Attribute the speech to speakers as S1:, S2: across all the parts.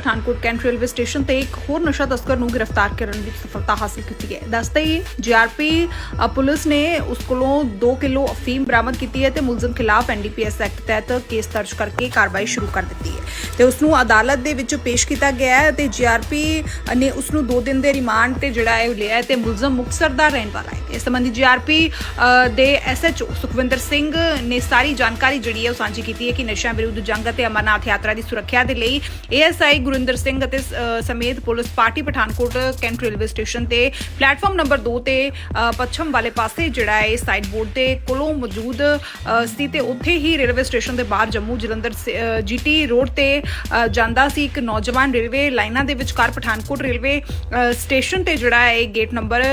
S1: Pathankot cantt railway station ਤੇ ਇੱਕ ਹੋਰ ਨਸ਼ਾ ਤਸਕਰ ਨੂੰ ਗ੍ਰਿਫਤਾਰ ਕਰਨ ਵਿੱਚ ਸਫਲਤਾ ਹਾਸਲ ਕੀਤੀ ਹੈ ਦੱਸਦੇ ਹੀ ਜੀਆਰਪੀ ਪੁਲਿਸ ਨੇ ਉਸ ਕੋਲੋਂ 2 ਕਿਲੋ ਅਫੀਮ ਬਰਾਮਦ ਕੀਤੀ ਹੈ ਤੇ ਮੁਲਜ਼ਮ ਖਿਲਾਫ ਐਨਡੀਪੀਐਸ ਐਕਟ ਤਹਿਤ ਕੇਸ ਦਰਜ ਕਰਕੇ ਕਾਰਵਾਈ ਸ਼ੁਰੂ ਕਰ ਦਿੱਤੀ ਹੈ। ਤੇ ਉਸ ਨੂੰ ਅਦਾਲਤ ਦੇ ਵਿੱਚ ਪੇਸ਼ ਕੀਤਾ ਗਿਆ ਹੈ ਤੇ ਜੀਆਰਪੀ ਨੇ ਉਸ ਨੂੰ 2 ਦਿਨ ਦੇ ਰਿਮਾਂਡ ਤੇ ਜਿਹੜਾ ਹੈ ਉਹ ਲਿਆ ਹੈ ਤੇ ਮੁਲਜ਼ਮ ਮੁਕਤਸਰ ਦਾ ਰਹਿਣ ਵਾਲਾ ਹੈ। ਇਸ ਸੰਬੰਧੀ ਜੀਆਰਪੀ ਦੇ ਐਸਐਚਓ ਸੁਖਵਿੰਦਰ ਸਿੰਘ ਨੇ ਸਾਰੀ ਜਾਣਕਾਰੀ ਜਿਹੜੀ ਹੈ ਉਹ ਸਾਂਝੀ ਕੀਤੀ ਹੈ ਕਿ ਨਸ਼ਿਆਂ ਵਿਰੁੱਧ ਜੰਗ ਅਤੇ ਅਮਰਨਾਥ ਯਾਤਰਾ ਦੀ ਸੁਰੱਖਿਆ ਦੇ ਲਈ ਏਐਸਆਈ ਗੁਰਿੰਦਰ ਸਿੰਘ ਅਤੇ ਸਮੇਤ police party Pathankot cantt railway station ਤੇ ਪਲੇਟਫਾਰਮ ਨੰਬਰ 2 ਤੇ ਪੱਛਮ ਵਾਲੇ ਪਾਸੇ ਜਿਹੜਾ ਹੈ ਸਾਈਡ ਬੋਰਡ ਦੇ ਕੋਲੋਂ ਮੌਜੂਦ ਸੀ ਤੇ ਉੱਥੇ ਹੀ ਰੇਲਵੇ ਸਟੇਸ਼ਨ ਦੇ ਬਾਹਰ ਜੰਮੂ ਜਲੰਧਰ ਜੀਟੀ ਰੋਡ ਤੇ ਜਾਂਦਾ ਸੀ ਇੱਕ ਨੌਜਵਾਨ ਰੇਲਵੇ ਲਾਈਨਾਂ ਦੇ ਵਿਚਕਾਰ ਪਠਾਨਕੋਟ ਰੇਲਵੇ ਸਟੇਸ਼ਨ ਤੇ ਜਿਹੜਾ ਹੈ ਇਹ ਗੇਟ ਨੰਬਰ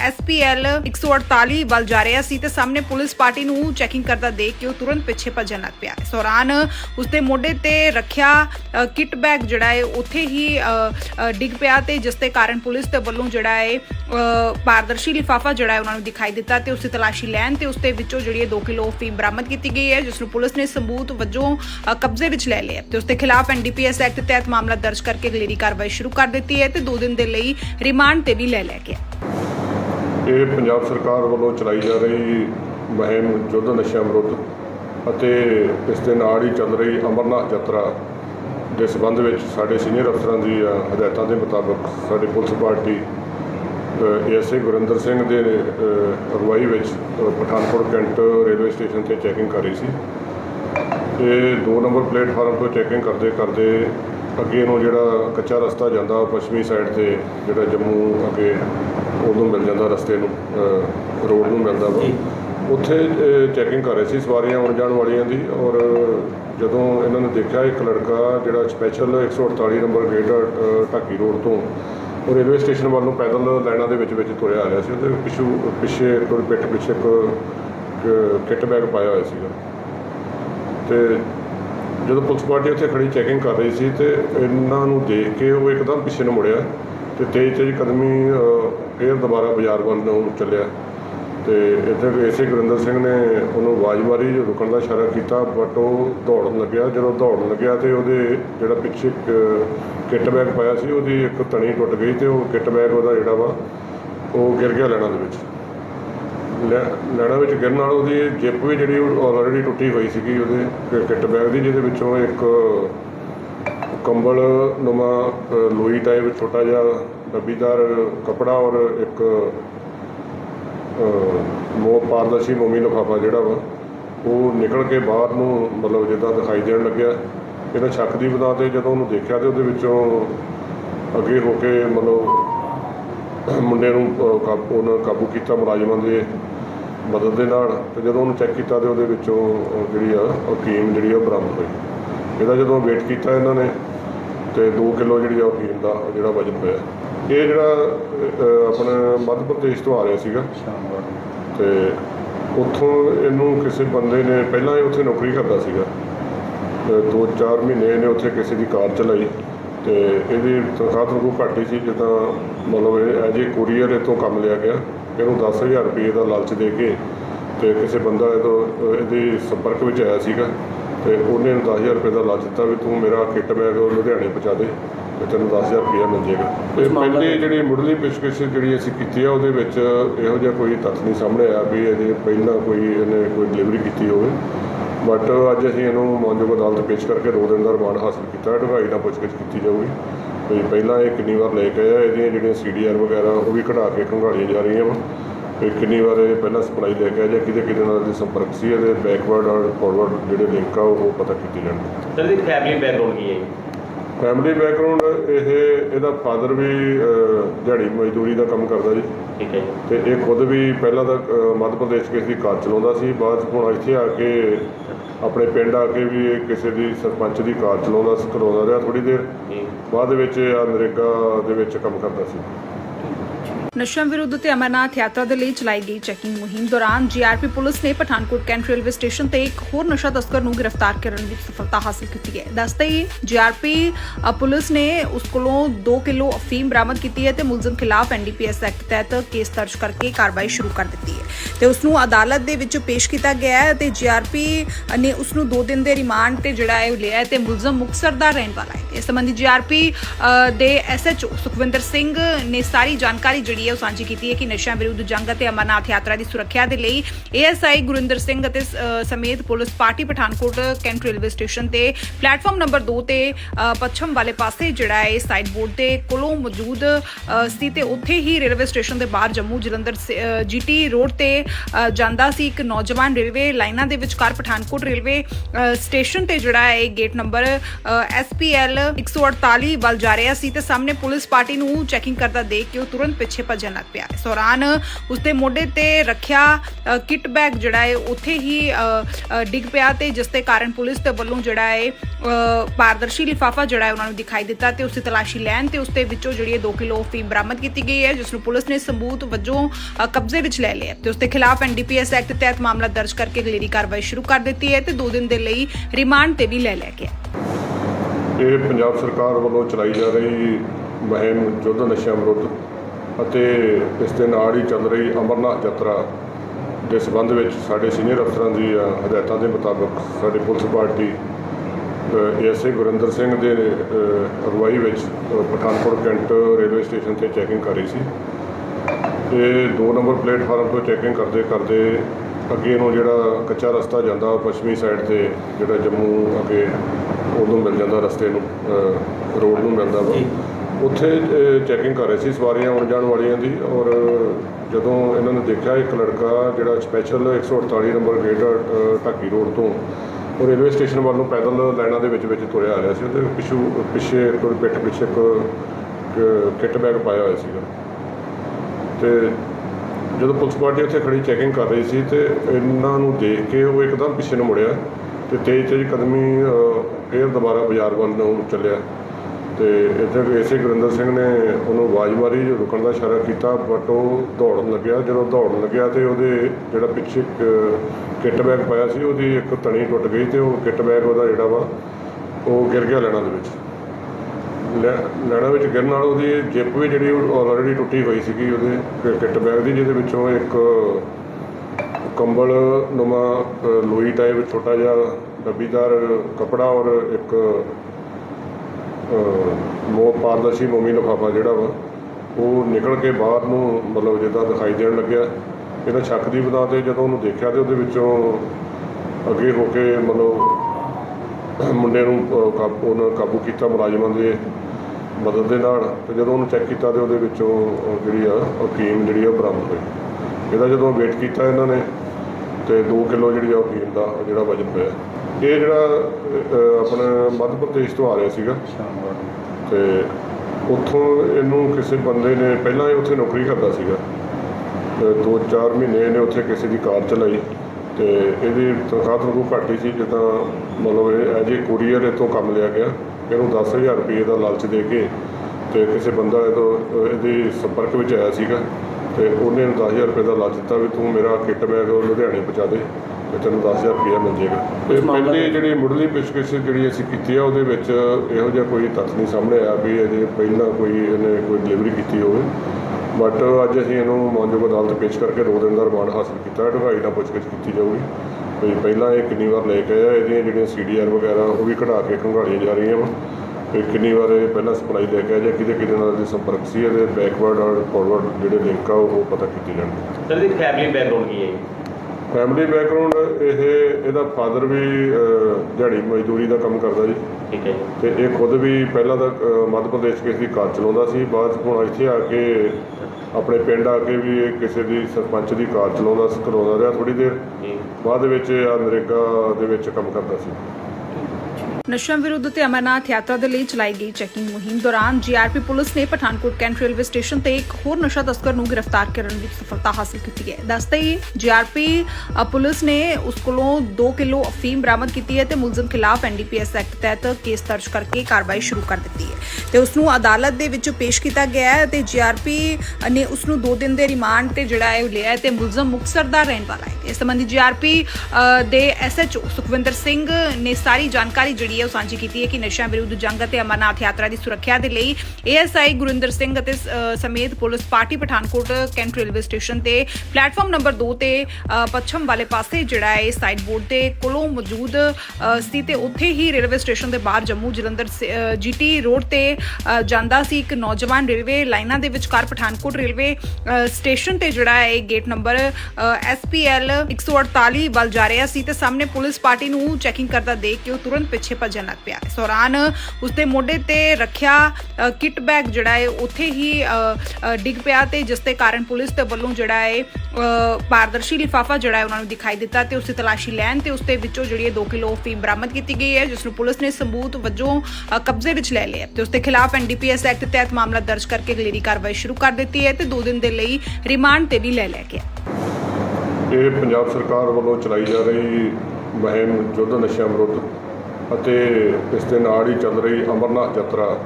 S1: ਐਸਪੀਐਲ 148 ਵੱਲ ਜਾ ਰਿਹਾ ਸੀ ਤੇ ਸਾਹਮਣੇ ਪੁਲਿਸ ਪਾਰਟੀ ਨੂੰ ਚੈਕਿੰਗ ਕਰਦਾ ਦੇਖ ਕੇ ਉਹ ਤੁਰੰਤ ਪਿੱਛੇ ਭੱਜਣ ਲੱਗ ਪਿਆ। ਇਸ ਦੌਰਾਨ ਉਸਦੇ ਮੋਢੇ ਤੇ ਰੱਖਿਆ ਅ, ਬੈਗ ਜਿਹੜਾ ਹੈ, ਉੱਥੇ ਹੀ ਡਿੱਗ ਪਿਆ ਤੇ ਜਿਸ ਦੇ ਕਾਰਨ ਪੁਲਿਸ ਦੇ ਵੱਲੋਂ ਜਿਹੜਾ ਹੈ ਪਾਰਦਰਸ਼ੀ ਲਿਫਾਫਾ ਜਿਹੜਾ ਹੈ, ਉਹਨਾਂ ਨੂੰ ਦਿਖਾਈ ਦਿੱਤਾ ਤੇ ਉਸ ਦੀ ਤਲਾਸ਼ੀ ਲੈਣ ਤੇ ਉਸ ਦੇ ਵਿੱਚੋਂ ਜਿਹੜੀ 2 ਕਿਲੋ ਫੀਮ ਬਰਾਮਦ ਕੀਤੀ ਗਈ ਹੈ, ਜਿਸ ਨੂੰ ਪੁਲਿਸ ਨੇ ਸਬੂਤ ਵਜੋਂ ਕਬਜ਼ੇ ਵਿੱਚ ਲੈ ਲਿਆ ਤੇ ਉਸ ਦੇ ਖਿਲਾਫ ਐਨਡੀਪੀਐਸ ਐਕਟ ਤਹਿਤ ਮਾਮਲਾ ਦਰਜ ਕਰਕੇ ਅਗਲੇਰੀ ਕਾਰਵਾਈ ਸ਼ੁਰੂ ਕਰ ਦਿੱਤੀ ਹੈ ਤੇ 2 ਦਿਨ ਦੇ ਲਈ ਰਿਮਾਂਡ ਤੇ ਵੀ ਲੈ ਲਿਆ ਗਿਆ।
S2: ਇਹ ਪੰਜਾਬ ਸਰਕਾਰ ਵੱਲੋਂ ਚਲਾਈ ਜਾ ਰਹੀ ਮੁਹਿੰਮ ਯੁੱਧ ਨਸ਼ਿਆਂ ਵਿਰੁੱਧ ਅਤੇ ਇਸ ਦੇ ਨਾਲ ਹੀ ਚੱਲ ਰਹੀ ਅਮਰਨਾਥ ਯਾਤਰਾ ਦੇ ਸਬੰਧ ਵਿੱਚ ਸਾਡੇ ਸੀਨੀਅਰ ਅਫਸਰਾਂ ਦੀ ਹਦਾਇਤਾਂ ਦੇ ਮੁਤਾਬਕ ਸਾਡੀ police party ASA Gurinder Singh ਦੇ ਅਗਵਾਈ ਵਿੱਚ ਪਠਾਨਕੋਟ ਕੈਂਟ ਰੇਲਵੇ ਸਟੇਸ਼ਨ ਤੇ ਚੈਕਿੰਗ ਕਰ ਰਹੀ ਸੀ। ਤੇ 2 ਨੰਬਰ ਪਲੇਟਫਾਰਮ ਤੋਂ ਚੈਕਿੰਗ ਕਰਦੇ ਕਰਦੇ ਅੱਗੇ ਨੂੰ ਜਿਹੜਾ ਕੱਚਾ ਰਸਤਾ ਜਾਂਦਾ ਪੱਛਮੀ ਸਾਈਡ ਤੇ ਜਿਹੜਾ ਜੰਮੂ ਅੱਗੇ ਉਹਨੂੰ ਮਿਲ ਜਾਂਦਾ ਰਸਤੇ ਨੂੰ ਰੋਡ ਨੂੰ ਮਿਲਦਾ ਵਾ। ਉੱਥੇ ਚੈਕਿੰਗ ਕਰ ਰਹੇ ਸੀ ਸਵਾਰੀਆਂ ਆਉਣ ਜਾਣ ਵਾਲੀਆਂ ਦੀ ਔਰ ਜਦੋਂ ਇਹਨਾਂ ਨੇ ਦੇਖਿਆ ਇੱਕ ਲੜਕਾ ਜਿਹੜਾ special 148 number gate Dhaki road ਤੋਂ ਉਹ ਰੇਲਵੇ ਸਟੇਸ਼ਨ ਵੱਲ ਨੂੰ ਪੈਦਲ ਲਾਈਨਾਂ ਦੇ ਵਿੱਚ ਵਿੱਚ ਤੁਰਿਆ ਆ ਰਿਹਾ ਸੀ। ਉਹਦੇ ਪਿੱਛੂ ਪਿੱਛੇ ਇੱਕ ਪਿੱਠ ਪਿੱਛੇ ਇੱਕ ਕ- ਕਿੱਟ ਬੈਗ ਪਾਇਆ ਹੋਇਆ ਸੀਗਾ। ਤੇ ਜਦੋਂ ਪੁਲਿਸ ਪਾਰਟੀ ਉੱਥੇ ਖੜੀ ਚੈਕਿੰਗ ਕਰ ਰਹੀ ਸੀ ਤੇ ਇਹਨਾਂ ਨੂੰ ਦੇਖ ਕੇ ਉਹ ਇੱਕਦਮ ਪਿੱਛੇ ਨੂੰ ਮੁੜਿਆ ਤੇ ਤੇਜ਼ ਤੇਜ਼ ਕਦਮੀ ਅ, ਫੇਰ ਦੁਬਾਰਾ ਬਾਜ਼ਾਰ ਵੱਲ ਨੂੰ ਚੱਲਿਆ। ਤੇ ਇੱਧਰ ਏਸੇ ਗੁਰਿੰਦਰ ਸਿੰਘ ਨੇ ਉਹਨੂੰ ਆਵਾਜ਼ ਮਾਰੀ ਜੋ ਰੁਕਣ ਦਾ ਇਸ਼ਾਰਾ ਕੀਤਾ ਬਟ ਉਹ ਦੌੜਨ ਲੱਗਿਆ। ਜਦੋਂ ਦੌੜਨ ਲੱਗਿਆ ਤੇ ਉਹਦੇ ਜਿਹੜਾ ਪਿੱਛੇ ਇੱਕ ਕਿੱਟ ਬੈਗ ਪਾਇਆ ਸੀ ਉਹਦੀ ਇੱਕ ਤਣੀ ਟੁੱਟ ਗਈ ਤੇ ਉਹ ਕਿੱਟ ਬੈਗ ਉਹਦਾ ਜਿਹੜਾ ਵਾ ਉਹ ਗਿਰ ਗਿਆ ਲੈਣਾ ਦੇ ਵਿੱਚ। ਲੈ- ਲੈਣਾ ਵਿੱਚ ਗਿਰਨ ਨਾਲ ਉਹਦੀ ਜਿੱਪ ਵੀ ਜਿਹੜੀ ਆਲਰੇਡੀ ਟੁੱਟੀ ਹੋਈ ਸੀਗੀ ਉਹਦੇ ਕਿ- ਕਿੱਟ ਬੈਗ ਦੀ ਜਿਹਦੇ ਵਿੱਚੋਂ ਇੱਕ ਕੰਬਲ ਨੁਮਾ ਅ, ਲੋਈ ਟਾਈਪ ਛੋਟਾ ਜਿਹਾ ਡੱਬੀਦਾਰ ਕਪੜਾ ਔਰ ਇੱਕ ਮੋ ਪਾਰਦਰਸ਼ੀ ਮੋਮੀ ਲਿਫਾਫਾ ਜਿਹੜਾ ਵਾ, ਉਹ ਨਿਕਲ ਕੇ ਬਾਹਰ ਨੂੰ, ਮਤਲਬ ਜਿੱਦਾਂ ਦਿਖਾਈ ਦੇਣ ਲੱਗਿਆ। ਇਹਨਾਂ ਸ਼ੱਕ ਦੀ ਬਣਾ ਤੇ ਜਦੋਂ ਉਹਨੂੰ ਦੇਖਿਆ ਤੇ ਉਹਦੇ ਵਿੱਚੋਂ ਅੱਗੇ ਹੋ ਕੇ, ਮਤਲਬ, ਮੁੰਡੇ ਨੂੰ ਕਾਬੂ, ਉਹਨਾਂ ਕਾਬੂ ਕੀਤਾ ਮੁਲਾਜ਼ਮਾਂ ਦੇ ਮਦਦ ਦੇ ਨਾਲ ਤੇ ਜਦੋਂ ਉਹਨੂੰ ਚੈੱਕ ਕੀਤਾ ਤੇ ਉਹਦੇ ਵਿੱਚੋਂ ਜਿਹੜੀ ਆ ਅਫੀਮ ਜਿਹੜੀ ਆ, ਉਹ ਬਰਾਮਦ ਹੋਈ। ਇਹਦਾ ਜਦੋਂ ਵੇਟ ਕੀਤਾ ਇਹਨਾਂ ਨੇ ਤੇ 2 ਕਿਲੋ ਜਿਹੜੀ ਆ ਅਫੀਮ ਦਾ ਜਿਹੜਾ ਵਜਨ ਹੋਇਆ। ਇਹ ਜਿਹੜਾ ਅ, ਆਪਣੇ ਮੱਧ ਪ੍ਰਦੇਸ਼ ਤੋਂ ਆ ਰਿਹਾ ਸੀਗਾ। ਤੇ ਉੱਥੋਂ ਇਹਨੂੰ ਕਿਸੇ ਬੰਦੇ ਨੇ ਪਹਿਲਾਂ ਇਹ ਉੱਥੇ ਨੌਕਰੀ ਕਰਦਾ ਸੀਗਾ। ਤੇ ਦੋ ਚਾਰ ਮਹੀਨੇ ਇਹਨੇ ਉੱਥੇ ਕਿਸੇ ਦੀ ਕਾਰ ਚਲਾਈ। ਤੇ ਇਹਦੀ ਤਨਖਾਹ ਤੋਂ ਘੱਟ ਹੀ ਸੀ ਜਿੱਦਾਂ ਮਤਲਬ ਇਹ ਐਜ ਏ ਕੋਰੀਅਰ ਇਹ ਤੋਂ ਕੰਮ ਲਿਆ ਗਿਆ। ਇਹਨੂੰ 10000 ਰੁਪਏ ਦਾ ਲਾਲਚ ਦੇ ਕੇ ਤੇ ਕਿਸੇ ਬੰਦਾ ਇਹ ਤੋਂ ਇਹਦੇ ਸੰਪਰਕ ਵਿੱਚ ਆਇਆ ਸੀਗਾ। ਤੇ ਉਹਨੇ ਇਹਨੂੰ 10000 ਰੁਪਏ ਦਾ ਲਾਲਚ ਦਿੱਤਾ ਵੀ ਤੂੰ ਮੇਰਾ ਕਿੱਟ ਬੈਗ ਲੁਧਿਆਣੇ ਪਹੁੰਚਾ ਦੇ। ਤੇ ਤੈਨੂੰ 10000 ਰੁਪਏ ਮਿਲ ਜਾਏਗਾ। ਤੇ ਪਹਿਲੀ ਜਿਹੜੀ ਮੁੱਢਲੀ ਪੁੱਛਗਿੱਛ ਜਿਹੜੀ ਅਸੀਂ ਕੀਤੀ ਆ ਉਹਦੇ ਵਿੱਚ ਇਹੋ ਜਿਹਾ ਕੋਈ ਤੱਥ ਨਹੀਂ ਸਾਹਮਣੇ ਆਇਆ ਵੀ ਇਹਦੇ ਪਹਿਲਾਂ ਕੋਈ ਇਹਨੇ ਕੋਈ ਡਿਲੀਵਰੀ ਕੀਤੀ ਹੋਵੇ। ਬਟ ਅੱਜ ਅਸੀਂ ਇਹਨੂੰ ਮੌਜੂਦ ਅਦਾਲਤ ਪੇਸ਼ ਕਰਕੇ ਦੋ ਦਿਨ ਦਾ ਰਿਮਾਂਡ ਹਾਸਲ ਕੀਤਾ ਹੈ ਢਗਾਈ ਨਾਲ ਪੁੱਛਗਿੱਛ ਕੀਤੀ ਜਾਊਗੀ। ਵੀ ਪਹਿਲਾਂ ਇਹ ਕਿੰਨੀ ਵਾਰ ਲੈ ਕੇ ਆਇਆ ਇਹਦੀਆਂ ਜਿਹੜੀਆਂ ਸੀਡੀਆਰ ਵਗੈਰਾ ਉਹ ਵੀ ਕਢਾ ਕੇ ਖੰਗਾਲੀਆਂ ਜਾ ਰਹੀਆਂ ਵਾ। ਵੀ ਕਿੰਨੀ ਵਾਰ ਇਹ ਪਹਿਲਾਂ ਸਪਲਾਈ ਲੈ ਕੇ ਆਇਆ ਜਾਂ ਕਿਹਦੇ ਕਿਹਦੇ ਨਾਲ ਇਹਦੇ ਸੰਪਰਕ ਸੀ ਇਹਦੇ ਬੈਕਵਰਡ ਔਰ ਫਾਰਵਰਡ ਜਿਹੜੇ ਲਿੰਕ ਆ ਉਹ ਪਤਾ ਕੀਤੇ ਜਾਣਗੇ।
S3: ਸਰ ਇਹਦੀ ਫੈਮਿਲੀ ਬੈਕਗ੍ਰਾਉਂਡ ਕੀ ਹੈ?
S2: ਫੈਮਿਲੀ ਬੈਕਗ੍ਰਾਉਂਡ ਇਹ ਇਹਦਾ ਫਾਦਰ ਵੀ ਦਿਹਾੜੀ ਮਜ਼ਦੂਰੀ ਦਾ ਕੰਮ ਕਰਦਾ ਜੀ।
S3: ਠੀਕ ਹੈ ਜੀ।
S2: ਤੇ ਇਹ ਖੁਦ ਵੀ ਪਹਿਲਾਂ ਤਾਂ ਮੱਧ ਪ੍ਰਦੇਸ਼ ਕਿਸੇ ਦੀ ਕਾਰ ਚਲਾਉਂਦਾ ਸੀ ਬਾਅਦ 'ਚ ਹੁਣ ਇੱਥੇ ਆ ਕੇ ਆਪਣੇ ਪਿੰਡ ਆ ਕੇ ਵੀ ਇਹ ਕਿਸੇ ਦੀ ਸਰਪੰਚ ਦੀ ਕਾਰ ਚਲਾਉਂਦਾ ਸੀ ਰਿਹਾ ਥੋੜੀ ਦੇਰ। ਬਾਅਦ ਵਿੱਚ ਇਹ ਨਰੇਗਾ ਦੇ ਵਿੱਚ ਕੰਮ ਕਰਦਾ ਸੀ।
S1: ਨਸ਼ਿਆਂ ਵਿਰੁੱਧ ਤੇ ਅਮਰਨਾਥ ਯਾਤਰਾ ਦੇ ਲਈ ਚਲਾਈ ਗਈ ਚੈਕਿੰਗ ਮੁਹਿੰਮ ਦੌਰਾਨ ਜੀਆਰਪੀ ਪੁਲਿਸ ਨੇ ਪਠਾਨਕੋਟ ਕੈਂਟ ਰੇਲਵੇ ਸਟੇਸ਼ਨ ਤੇ ਇੱਕ ਹੋਰ ਨਸ਼ਾ ਤਸਕਰ ਨੂੰ ਗ੍ਰਿਫਤਾਰ ਕਰਨ ਵਿੱਚ ਸਫਲਤਾ ਹਾਸਲ ਕੀਤੀ ਹੈ। ਦੱਸਦੇ ਹੀ ਜੀਆਰਪੀ ਪੁਲਿਸ ਨੇ ਉਸ ਕੋਲੋਂ 2 ਕਿਲੋ ਅਫੀਮ ਬਰਾਮਦ ਕੀਤੀ ਹੈ ਤੇ ਮੁਲਜ਼ਮ ਖਿਲਾਫ ਐਨਡੀਪੀਐਸ ਐਕਟ ਤਹਿਤ ਕੇਸ ਦਰਜ ਕਰਕੇ ਕਾਰਵਾਈ ਸ਼ੁਰੂ ਕਰ ਦਿੱਤੀ ਹੈ। ਤੇ ਉਸ ਨੂੰ ਅਦਾਲਤ ਦੇ ਵਿੱਚ ਪੇਸ਼ ਕੀਤਾ ਗਿਆ ਹੈ ਤੇ ਜੀਆਰਪੀ ਨੇ ਉਸ ਨੂੰ 2 ਦਿਨ ਦੇ ਰਿਮਾਂਡ ਤੇ ਜਿਹੜਾ ਹੈ ਉਹ ਲਿਆ ਹੈ ਤੇ ਮੁਲਜ਼ਮ ਮੁਕਤਸਰ ਦਾ ਰਹਿਣ ਵਾਲਾ ਹੈ। ਇਸ ਸੰਬੰਧੀ ਜੀਆਰਪੀ ਦੇ ਐਸਐਚਓ ਸੁਖਵਿੰਦਰ ਸਿੰਘ ਨੇ ਸਾਰੀ ਜਾਣਕਾਰੀ ਜਿਹੜੀ ਹੈ ਉਹ ਸਾਂਝੀ ਕੀਤੀ ਹੈ ਕਿ ਨਸ਼ਿਆਂ ਵਿਰੁੱਧ ਜੰਗ ਅਤੇ ਅਮਰਨਾਥ ਯਾਤਰਾ ਦੀ ਸੁਰੱਖਿਆ ਦੇ ਲਈ ਏਐਸਆਈ ਗੁਰਿੰਦਰ ਸਿੰਘ ਅਤੇ ਸਮੇਤ police party Pathankot cantt railway station ਤੇ ਪਲੇਟਫਾਰਮ ਨੰਬਰ 2 ਤੇ ਪੱਛਮ ਵਾਲੇ ਪਾਸੇ ਜਿਹੜਾ ਹੈ ਸਾਈਡ ਬੋਰਡ ਦੇ ਕੋਲੋਂ ਮੌਜੂਦ ਸੀ ਤੇ ਉੱਥੇ ਹੀ ਰੇਲਵੇ ਸਟੇਸ਼ਨ ਦੇ ਬਾਹਰ ਜੰਮੂ ਜਲੰਧਰ ਜੀਟੀ ਰੋਡ ਤੇ ਜਾਂਦਾ ਸੀ ਇੱਕ ਨੌਜਵਾਨ ਰੇਲਵੇ ਲਾਈਨਾਂ ਦੇ ਵਿਚਕਾਰ ਪਠਾਨਕੋਟ ਰੇਲਵੇ ਸਟੇਸ਼ਨ ਤੇ ਜਿਹੜਾ ਹੈ, ਇਹ ਗੇਟ ਨੰਬਰ ਐਸਪੀਐਲ 148 ਵੱਲ ਜਾ ਰਿਹਾ ਸੀ ਤੇ ਸਾਹਮਣੇ ਪੁਲਿਸ ਪਾਰਟੀ ਨੂੰ ਚੈਕਿੰਗ ਕਰਦਾ ਦੇਖ ਕੇ ਉਹ ਤੁਰੰਤ ਪਿੱਛੇ ਭੱਜਣ ਲੱਗ ਪਿਆ ਇਸ ਦੌਰਾਨ ਉਸਦੇ ਮੋਢੇ ਤੇ ਰੱਖਿਆ ਅ, ਬੈਗ ਜਿਹੜਾ ਹੈ ਉੱਥੇ ਹੀ ਡਿੱਗ ਪਿਆ ਤੇ ਜਿਸ ਦੇ ਕਾਰਨ ਪੁਲਿਸ ਦੇ ਵੱਲੋਂ ਜਿਹੜਾ ਹੈ ਪਾਰਦਰਸ਼ੀ ਲਿਫਾਫਾ ਜਿਹੜਾ ਹੈ ਉਹਨਾਂ ਨੂੰ ਦਿਖਾਈ ਦਿੱਤਾ ਤੇ ਉਸ ਦੀ ਤਲਾਸ਼ੀ ਲੈਣ ਤੇ ਉਸ ਦੇ ਵਿੱਚੋਂ ਜਿਹੜੀ 2 ਕਿਲੋ ਫੀਮ ਬਰਾਮਦ ਕੀਤੀ ਗਈ ਹੈ ਜਿਸ ਨੂੰ ਪੁਲਿਸ ਨੇ ਸਬੂਤ ਵਜੋਂ ਕਬਜ਼ੇ ਵਿੱਚ ਲੈ ਲਿਆ ਤੇ ਉਸ ਦੇ ਖਿਲਾਫ ਐਨਡੀਪੀਐਸ ਐਕਟ ਤਹਿਤ ਮਾਮਲਾ ਦਰਜ ਕਰਕੇ ਅਗਲੇਰੀ ਕਾਰਵਾਈ ਸ਼ੁਰੂ ਕਰ ਦਿੱਤੀ ਹੈ ਤੇ 2 ਦਿਨ ਦੇ ਲਈ ਰਿਮਾਂਡ ਤੇ ਵੀ ਲੈ ਲਿਆ ਗਿਆ
S2: ਇਹ ਪੰਜਾਬ ਸਰਕਾਰ ਵੱਲੋਂ ਚਲਾਈ ਜਾ ਰਹੀ ਮੁਹਿੰਮ ਯੁੱਧ ਨਸ਼ਿਆਂ ਵਿਰੁੱਧ ਅਤੇ ਇਸ ਦੇ ਨਾਲ ਹੀ ਚੱਲ ਰਹੀ ਅਮਰਨਾਥ ਯਾਤਰਾ ਦੇ ਸੰਬੰਧ ਵਿੱਚ ਸਾਡੇ ਸੀਨੀਅਰ ਅਫਸਰਾਂ ਦੀ ਅ, ਹਦਾਇਤਾਂ ਦੇ ਮੁਤਾਬਕ ਸਾਡੀ police party ASA Gurinder Singh ਦੇ ਅਗਵਾਈ ਵਿੱਚ ਪਠਾਨਕੋਟ ਕੈਂਟ ਰੇਲਵੇ ਸਟੇਸ਼ਨ ਤੇ ਚੈਕਿੰਗ ਕਰ ਰਹੀ ਸੀ। ਤੇ ਦੋ ਨੰਬਰ ਪਲੇਟਫਾਰਮ ਤੋਂ ਚੈਕਿੰਗ ਕਰਦੇ ਕਰਦੇ ਅੱਗੇ ਨੂੰ ਜਿਹੜਾ ਕੱਚਾ ਰਸਤਾ ਜਾਂਦਾ ਪੱਛਮੀ ਸਾਈਡ ਤੇ ਜਿਹੜਾ ਜੰਮੂ ਅੱਗੇ ਉਹਨੂੰ ਮਿਲ ਜਾਂਦਾ ਰਸਤੇ ਨੂੰ ਰੋਡ ਨੂੰ ਮਿਲਦਾ ਵਾ। ਉੱਥੇ ਚੈਕਿੰਗ ਕਰ ਰਹੇ ਸੀ, ਸਵਾਰੀਆਂ ਆਉਣ ਜਾਣ ਵਾਲੀਆਂ ਦੀ ਔਰ ਜਦੋਂ ਇਹਨਾਂ ਨੇ ਦੇਖਿਆ, ਇੱਕ ਲੜਕਾ ਜਿਹੜਾ special 148 number gate Dhaki road ਤੋਂ ਉਹ ਰੇਲਵੇ ਸਟੇਸ਼ਨ ਵੱਲ ਨੂੰ ਪੈਦਲ ਲਾਈਨਾਂ ਦੇ ਵਿੱਚ ਵਿੱਚ ਤੁਰਿਆ ਆ ਰਿਹਾ ਸੀ ਉਹਦੇ ਪਿੱਛੂ, ਪਿੱਛੇ ਇੱਕ ਪਿੱਠ ਪਿੱਛੇ ਇੱਕ ਕ- ਕਿੱਟ ਬੈਗ ਪਾਇਆ ਹੋਇਆ ਸੀਗਾ। ਤੇ ਜਦੋਂ ਪੁਲਿਸ ਪਾਰਟੀ ਉੱਥੇ ਖੜੀ ਚੈਕਿੰਗ ਕਰ ਰਹੀ ਸੀ ਤੇ ਇਹਨਾਂ ਨੂੰ ਦੇਖ ਕੇ ਉਹ ਇੱਕਦਮ ਪਿੱਛੇ ਨੂੰ ਮੁੜਿਆ ਤੇ ਤੇਜ਼ ਤੇਜ਼ ਕਦਮੀ ਫੇਰ ਦੁਬਾਰਾ ਬਾਜ਼ਾਰ ਵੱਲ ਨੂੰ ਚੱਲਿਆ। ਤੇ ਇੱਧਰ ਇਸੇ ਗੁਰਿੰਦਰ ਸਿੰਘ ਨੇ ਉਹਨੂੰ ਆਵਾਜ਼ ਮਾਰੀ ਜੋ ਰੁਕਣ ਦਾ ਇਸ਼ਾਰਾ ਕੀਤਾ ਬਟ ਉਹ ਦੌੜਨ ਲੱਗਿਆ। ਜਦੋਂ ਦੌੜਨ ਲੱਗਿਆ ਤੇ ਉਹਦੇ ਜਿਹੜਾ ਪਿੱਛੇ ਕਿੱਟ ਬੈਗ ਪਾਇਆ ਸੀ ਉਹਦੀ ਇੱਕ ਤਣੀ ਟੁੱਟ ਗਈ ਤੇ ਉਹ ਕਿੱਟ ਬੈਗ ਉਹਦਾ ਜਿਹੜਾ ਵਾ ਉਹ ਗਿਰ ਗਿਆ ਲੈਣਾ ਦੇ ਵਿੱਚ। ਲੈ- ਲੈਣਾ ਵਿੱਚ ਗਿਰਨ ਨਾਲ ਉਹਦੀ ਜਿੱਪ ਵੀ ਜਿਹੜੀ ਆਲਰੇਡੀ ਟੁੱਟੀ ਹੋਈ ਸੀਗੀ ਉਹਦੇ ਕਿੱਟ ਬੈਗ ਦੀ ਜਿਹਦੇ ਵਿੱਚੋਂ ਇੱਕ ਕੰਬਲ ਨੁਮਾ ਅ, ਲੋਈ ਟਾਈਪ ਛੋਟਾ ਜਿਹਾ ਡੱਬੀਦਾਰ ਕਪੜਾ ਔਰ ਇੱਕ ਮੋ ਪਾਰਦਰਸ਼ੀ ਮੋਮੀ ਲਿਫਾਫਾ ਜਿਹੜਾ ਵਾ, ਉਹ ਨਿਕਲ ਕੇ ਬਾਹਰ ਨੂੰ ਮਤਲਬ ਜਿੱਦਾਂ ਦਿਖਾਈ ਦੇਣ ਲੱਗਿਆ। ਇਹਨਾਂ ਸ਼ੱਕ ਦੀ ਬਣਾ ਤੇ ਜਦੋਂ ਉਹਨੂੰ ਦੇਖਿਆ ਤੇ ਉਹਦੇ ਵਿੱਚੋਂ ਅੱਗੇ ਹੋ ਕੇ ਮਤਲਬ ਮੁੰਡੇ ਨੂੰ ਕਾਬੂ, ਉਹਨਾਂ ਕਾਬੂ ਕੀਤਾ ਮੁਲਾਜ਼ਮਾਂ ਦੇ ਮਦਦ ਦੇ ਨਾਲ ਤੇ ਜਦੋਂ ਉਹਨੂੰ ਚੈੱਕ ਕੀਤਾ ਤੇ ਉਹਦੇ ਵਿੱਚੋਂ ਜਿਹੜੀ ਆ ਅਫੀਮ ਜਿਹੜੀ ਆ ਉਹ ਬਰਾਮਦ ਹੋਈ। ਇਹਦਾ ਜਦੋਂ ਵੇਟ ਕੀਤਾ ਇਹਨਾਂ ਨੇ ਤੇ 2 ਕਿਲੋ ਜਿਹੜੀ ਆ ਅਫੀਮ ਦਾ ਜਿਹੜਾ ਵਜਨ ਪਿਆ ਇਹ ਜਿਹੜਾ ਅ, ਆਪਣੇ ਮੱਧ ਪ੍ਰਦੇਸ਼ ਤੋਂ ਆ ਰਿਹਾ ਸੀਗਾ। ਤੇ ਉੱਥੋਂ ਇਹਨੂੰ ਕਿਸੇ ਬੰਦੇ ਨੇ ਪਹਿਲਾਂ ਇਹ ਉੱਥੇ ਨੌਕਰੀ ਕਰਦਾ ਸੀਗਾ। ਤੇ ਦੋ ਚਾਰ ਮਹੀਨੇ ਇਹਨੇ ਉੱਥੇ ਕਿਸੇ ਦੀ ਕਾਰ ਚਲਾਈ। ਤੇ ਇਹਦੀ ਤਨਖਾਹ ਤਨਖਾਹ ਘੱਟ ਹੀ ਸੀ ਜਿੱਦਾਂ ਮਤਲਬ ਇਹ ਐਜ ਏ ਕੋਰੀਅਰ ਇਹ ਤੋਂ ਕੰਮ ਲਿਆ ਗਿਆ। ਇਹਨੂੰ 10000 ਰੁਪਏ ਦਾ ਲਾਲਚ ਦੇ ਕੇ ਤੇ ਕਿਸੇ ਬੰਦਾ ਇਹ ਤੋਂ ਇਹਦੇ ਸੰਪਰਕ ਵਿੱਚ ਆਇਆ ਸੀਗਾ। ਤੇ ਉਹਨੇ ਇਹਨੂੰ 10000 ਰੁਪਏ ਦਾ ਲਾਲਚ ਦਿੱਤਾ ਵੀ ਤੂੰ ਮੇਰਾ ਕਿੱਟ ਬੈਗ ਲੁਧਿਆਣੇ ਪਹੁੰਚਾ ਦੇ। ਤੇ ਤੈਨੂੰ 10000 ਰੁਪਏ ਮਿਲ ਜਾਏਗਾ। ਤੇ ਪਹਿਲੀ ਜਿਹੜੀ ਮੁੱਢਲੀ ਪੁੱਛਗਿੱਛ ਜਿਹੜੀ ਅਸੀਂ ਕੀਤੀ ਆ ਉਹਦੇ ਵਿੱਚ ਇਹੋ ਜਿਹਾ ਕੋਈ ਤੱਥ ਨਹੀਂ ਸਾਹਮਣੇ ਆਇਆ ਵੀ ਅਜੇ ਪਹਿਲਾਂ ਕੋਈ ਇਹਨੇ ਕੋਈ ਡਿਲੀਵਰੀ ਕੀਤੀ ਹੋਵੇ। ਬਟ ਅੱਜ ਅਸੀਂ ਇਹਨੂੰ ਮਾਨਯੋਗ ਅਦਾਲਤ ਪੇਸ਼ ਕਰਕੇ ਦੋ ਦਿਨ ਦਾ ਰਿਮਾਂਡ ਹਾਸਲ ਕੀਤਾ ਹੈ ਢਗਾਈ ਨਾਲ ਪੁੱਛਗਿੱਛ ਕੀਤੀ ਜਾਊਗੀ। ਵੀ ਪਹਿਲਾਂ ਇਹ ਕਿੰਨੀ ਵਾਰ ਲੈ ਕੇ ਆਇਆ ਇਹਦੀਆਂ ਜਿਹੜੀਆਂ ਸੀਡੀਆਰ ਵਗੈਰਾ ਉਹ ਵੀ ਕਢਾ ਕੇ ਖੰਗਾਲੀਆਂ ਜਾ ਰਹੀਆਂ ਵਾ। ਵੀ ਕਿੰਨੀ ਵਾਰ ਇਹ ਪਹਿਲਾਂ ਸਪਲਾਈ ਲੈ ਕੇ ਆਇਆ ਜਾਂ ਕਿਹਦੇ ਕਿਹਦੇ ਨਾਲ ਇਹਦੇ ਸੰਪਰਕ ਸੀ ਇਹਦੇ ਬੈਕਵਰਡ ਔਰ ਫਾਰਵਰਡ ਜਿਹੜੇ ਲਿੰਕ ਆ ਉਹ ਪਤਾ ਕੀਤੇ ਜਾਣਗੇ।
S3: ਸਰ ਇਹਦੀ ਫੈਮਿਲੀ ਬੈਕਗ੍ਰਾਉਂਡ ਕੀ ਹੈ?
S2: ਫੈਮਿਲੀ ਬੈਕਗ੍ਰਾਉਂਡ ਇਹ ਇਹਦਾ ਫਾਦਰ ਵੀ ਦਿਹਾੜੀ ਮਜ਼ਦੂਰੀ ਦਾ ਕੰਮ ਕਰਦਾ ਜੀ।
S3: ਠੀਕ ਹੈ ਜੀ।
S2: ਤੇ ਇਹ ਖੁਦ ਵੀ ਪਹਿਲਾਂ ਤਾਂ ਮੱਧ ਪ੍ਰਦੇਸ਼ ਕਿਸੇ ਦੀ ਕਾਰ ਚਲਾਉਂਦਾ ਸੀ ਬਾਅਦ ਹੁਣ ਇੱਥੇ ਆ ਕੇ ਆਪਣੇ ਪਿੰਡ ਆ ਕੇ ਵੀ ਇਹ ਕਿਸੇ ਦੀ ਸਰਪੰਚ ਦੀ ਕਾਰ ਚਲਾਉਂਦਾ ਸੀ ਕਰਾਉਂਦਾ ਰਿਹਾ ਥੋੜੀ ਦੇਰ। ਬਾਅਦ ਵਿੱਚ ਆ ਨਰੇਗਾ ਦੇ ਵਿੱਚ ਕੰਮ ਕਰਦਾ ਸੀ।
S1: ਨਸ਼ਿਆਂ ਵਿਰੁੱਧ ਤੇ ਅਮਰਨਾਥ ਯਾਤਰਾ ਦੇ ਲਈ ਚਲਾਈ ਗਈ ਚੈਕਿੰਗ ਮੁਹਿੰਮ ਦੌਰਾਨ ਜੀਆਰਪੀ ਪੁਲਿਸ ਨੇ ਪਠਾਨਕੋਟ ਕੈਂਟ ਰੇਲਵੇ ਸਟੇਸ਼ਨ ਤੇ ਇੱਕ ਹੋਰ ਨਸ਼ਾ ਤਸਕਰ ਨੂੰ ਗ੍ਰਿਫਤਾਰ ਕਰਨ ਵਿੱਚ ਸਫਲਤਾ ਹਾਸਲ ਕੀਤੀ ਹੈ। ਦੱਸਦੇ ਹੀ ਜੀਆਰਪੀ ਪੁਲਿਸ ਨੇ ਉਸ ਕੋਲੋਂ 2 ਕਿਲੋ ਅਫੀਮ ਬਰਾਮਦ ਕੀਤੀ ਹੈ ਤੇ ਮੁਲਜ਼ਮ ਖਿਲਾਫ ਐਨਡੀਪੀਐਸ ਐਕਟ ਤਹਿਤ ਕੇਸ ਦਰਜ ਕਰਕੇ ਕਾਰਵਾਈ ਸ਼ੁਰੂ ਕਰ ਦਿੱਤੀ ਹੈ ਤੇ ਉਸ ਨੂੰ ਅਦਾਲਤ ਦੇ ਵਿੱਚ ਪੇਸ਼ ਕੀਤਾ ਗਿਆ ਹੈ ਤੇ ਜੀਆਰਪੀ ਨੇ ਉਸ ਨੂੰ 2 ਦਿਨ ਦੇ ਰਿਮਾਂਡ ਤੇ ਜਿਹੜਾ ਹੈ ਉਹ ਲਿਆ ਹੈ ਤੇ ਮੁਲਜ਼ਮ ਮੁਕਤਸਰ ਦਾ ਰਹਿਣ ਵਾਲਾ ਹੈ। ਇਸ ਸੰਬੰਧੀ ਜੀਆਰਪੀ ਦੇ ਐਸਐਚਓ ਸੁਖਵਿੰਦਰ ਸਿੰਘ ਨੇ ਸਾਰੀ ਜਾਣਕਾਰੀ ਜਿਹੜੀ ਹੈ ਉਹ ਸਾਂਝੀ ਕੀਤੀ ਹੈ ਕਿ ਨਸ਼ਿਆਂ ਵਿਰੁੱਧ ਜੰਗ ਅਤੇ ਅਮਰਨਾਥ ਯਾਤਰਾ ਦੀ ਸੁਰੱਖਿਆ ਦੇ ਲਈ ਏਐਸਆਈ ਗੁਰਿੰਦਰ ਸਿੰਘ ਅਤੇ ਸਮੇਤ police party Pathankot cantt railway station ਤੇ ਪਲੇਟਫਾਰਮ ਨੰਬਰ 2 ਤੇ ਪੱਛਮ ਵਾਲੇ ਪਾਸੇ ਜਿਹੜਾ ਹੈ ਸਾਈਡ ਬੋਰਡ ਦੇ ਕੋਲੋਂ ਮੌਜੂਦ ਸੀ ਤੇ ਉੱਥੇ ਹੀ ਰੇਲਵੇ ਸਟੇਸ਼ਨ ਦੇ ਬਾਹਰ ਜੰਮੂ ਜਲੰਧਰ ਜੀਟੀ ਰੋਡ ਤੇ ਜਾਂਦਾ ਸੀ ਇੱਕ ਨੌਜਵਾਨ ਰੇਲਵੇ ਲਾਈਨਾਂ ਦੇ ਵਿਚਕਾਰ ਪਠਾਨਕੋਟ ਰੇਲਵੇ ਸਟੇਸ਼ਨ ਤੇ ਜਿਹੜਾ ਹੈ ਇਹ ਗੇਟ ਨੰਬਰ ਐਸਪੀਐਲ 148 ਵੱਲ ਜਾ ਰਿਹਾ ਸੀ ਤੇ ਸਾਹਮਣੇ ਪੁਲਿਸ ਪਾਰਟੀ ਨੂੰ ਚੈਕਿੰਗ ਕਰਦਾ ਦੇਖ ਕੇ ਉਹ ਤੁਰੰਤ ਪਿੱਛੇ ਭੱਜਣ ਲੱਗ ਪਿਆ। ਇਸ ਦੌਰਾਨ ਉਸਦੇ ਮੋਢੇ ਤੇ ਰੱਖਿਆ ਅ, ਬੈਗ ਜਿਹੜਾ ਹੈ ਉੱਥੇ ਹੀ ਡਿੱਗ ਪਿਆ ਤੇ ਜਿਸ ਦੇ ਕਾਰਨ ਪੁਲਿਸ ਦੇ ਵੱਲੋਂ ਜਿਹੜਾ ਹੈ ਪਾਰਦਰਸ਼ੀ ਲਿਫਾਫਾ ਜਿਹੜਾ ਹੈ ਉਹਨਾਂ ਨੂੰ ਦਿਖਾਈ ਦਿੱਤਾ ਤੇ ਉਸ ਦੀ ਤਲਾਸ਼ੀ ਲੈਣ ਤੇ ਉਸ ਦੇ ਵਿੱਚੋਂ ਜਿਹੜੀ ਹੈ 2 ਕਿਲੋ ਫੀਮ ਬਰਾਮਦ ਕੀਤੀ ਗਈ ਹੈ ਜਿਸ ਨੂੰ ਪੁਲਿਸ ਨੇ ਸਬੂਤ ਵਜੋਂ ਕਬਜ਼ੇ ਵਿੱਚ ਲੈ ਲਿਆ ਤੇ ਉਸ ਦੇ ਖਿਲਾਫ ਐਨਡੀਪੀਐਸ ਐਕਟ ਤਹਿਤ ਮਾਮਲਾ ਦਰਜ ਕਰਕੇ ਅਗਲੇਰੀ ਕਾਰਵਾਈ ਸ਼ੁਰੂ ਕਰ ਦਿੱਤੀ ਹੈ ਤੇ 2 ਦਿਨ ਦੇ ਲਈ ਰਿਮਾਂਡ ਤੇ ਵੀ ਲੈ ਲਿਆ ਗਿਆ
S2: ਇਹ ਪੰਜਾਬ ਸਰਕਾਰ ਵੱਲੋਂ ਚਲਾਈ ਜਾ ਰਹੀ ਮੁਹਿੰਮ ਯੁੱਧ ਨਸ਼ਿਆਂ ਵਿਰੁੱਧ ਅਤੇ ਇਸ ਦੇ ਨਾਲ ਹੀ ਚੱਲ ਰਹੀ ਅਮਰਨਾਥ ਯਾਤਰਾ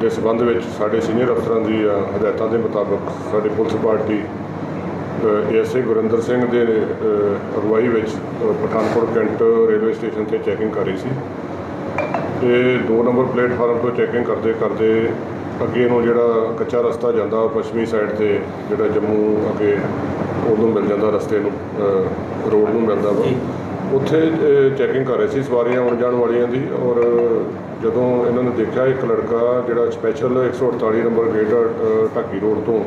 S2: ਦੇ ਸੰਬੰਧ ਵਿੱਚ ਸਾਡੇ ਸੀਨੀਅਰ ਅਫਸਰਾਂ ਦੀ ਅ, ਹਦਾਇਤਾਂ ਦੇ ਮੁਤਾਬਕ ਸਾਡੀ police party ASA Gurinder Singh ਦੇ ਅਗਵਾਈ ਵਿੱਚ ਪਠਾਨਕੋਟ ਕੈਂਟ ਰੇਲਵੇ ਸਟੇਸ਼ਨ ਤੇ ਚੈਕਿੰਗ ਕਰ ਰਹੀ ਸੀ। ਇਹ ਦੋ ਨੰਬਰ ਪਲੇਟਫਾਰਮ ਤੋਂ ਚੈਕਿੰਗ ਕਰਦੇ ਕਰਦੇ ਅੱਗੇ ਨੂੰ ਜਿਹੜਾ ਕੱਚਾ ਰਸਤਾ ਜਾਂਦਾ ਪੱਛਮੀ ਸਾਈਡ ਤੇ ਜਿਹੜਾ ਜੰਮੂ ਅੱਗੇ ਉਦੋਂ ਮਿਲ ਜਾਂਦਾ ਰਸਤੇ ਨੂੰ ਰੋਡ ਨੂੰ ਮਿਲਦਾ ਵਾ। ਉੱਥੇ ਚੈਕਿੰਗ ਕਰ ਰਹੇ ਸੀ ਸਵਾਰੀਆਂ ਆਉਣ ਜਾਣ ਵਾਲੀਆਂ ਦੀ ਔਰ ਜਦੋਂ ਇਹਨਾਂ ਨੇ ਦੇਖਿਆ ਇੱਕ ਲੜਕਾ ਜਿਹੜਾ special 148 number gate Dhaki road ਤੋਂ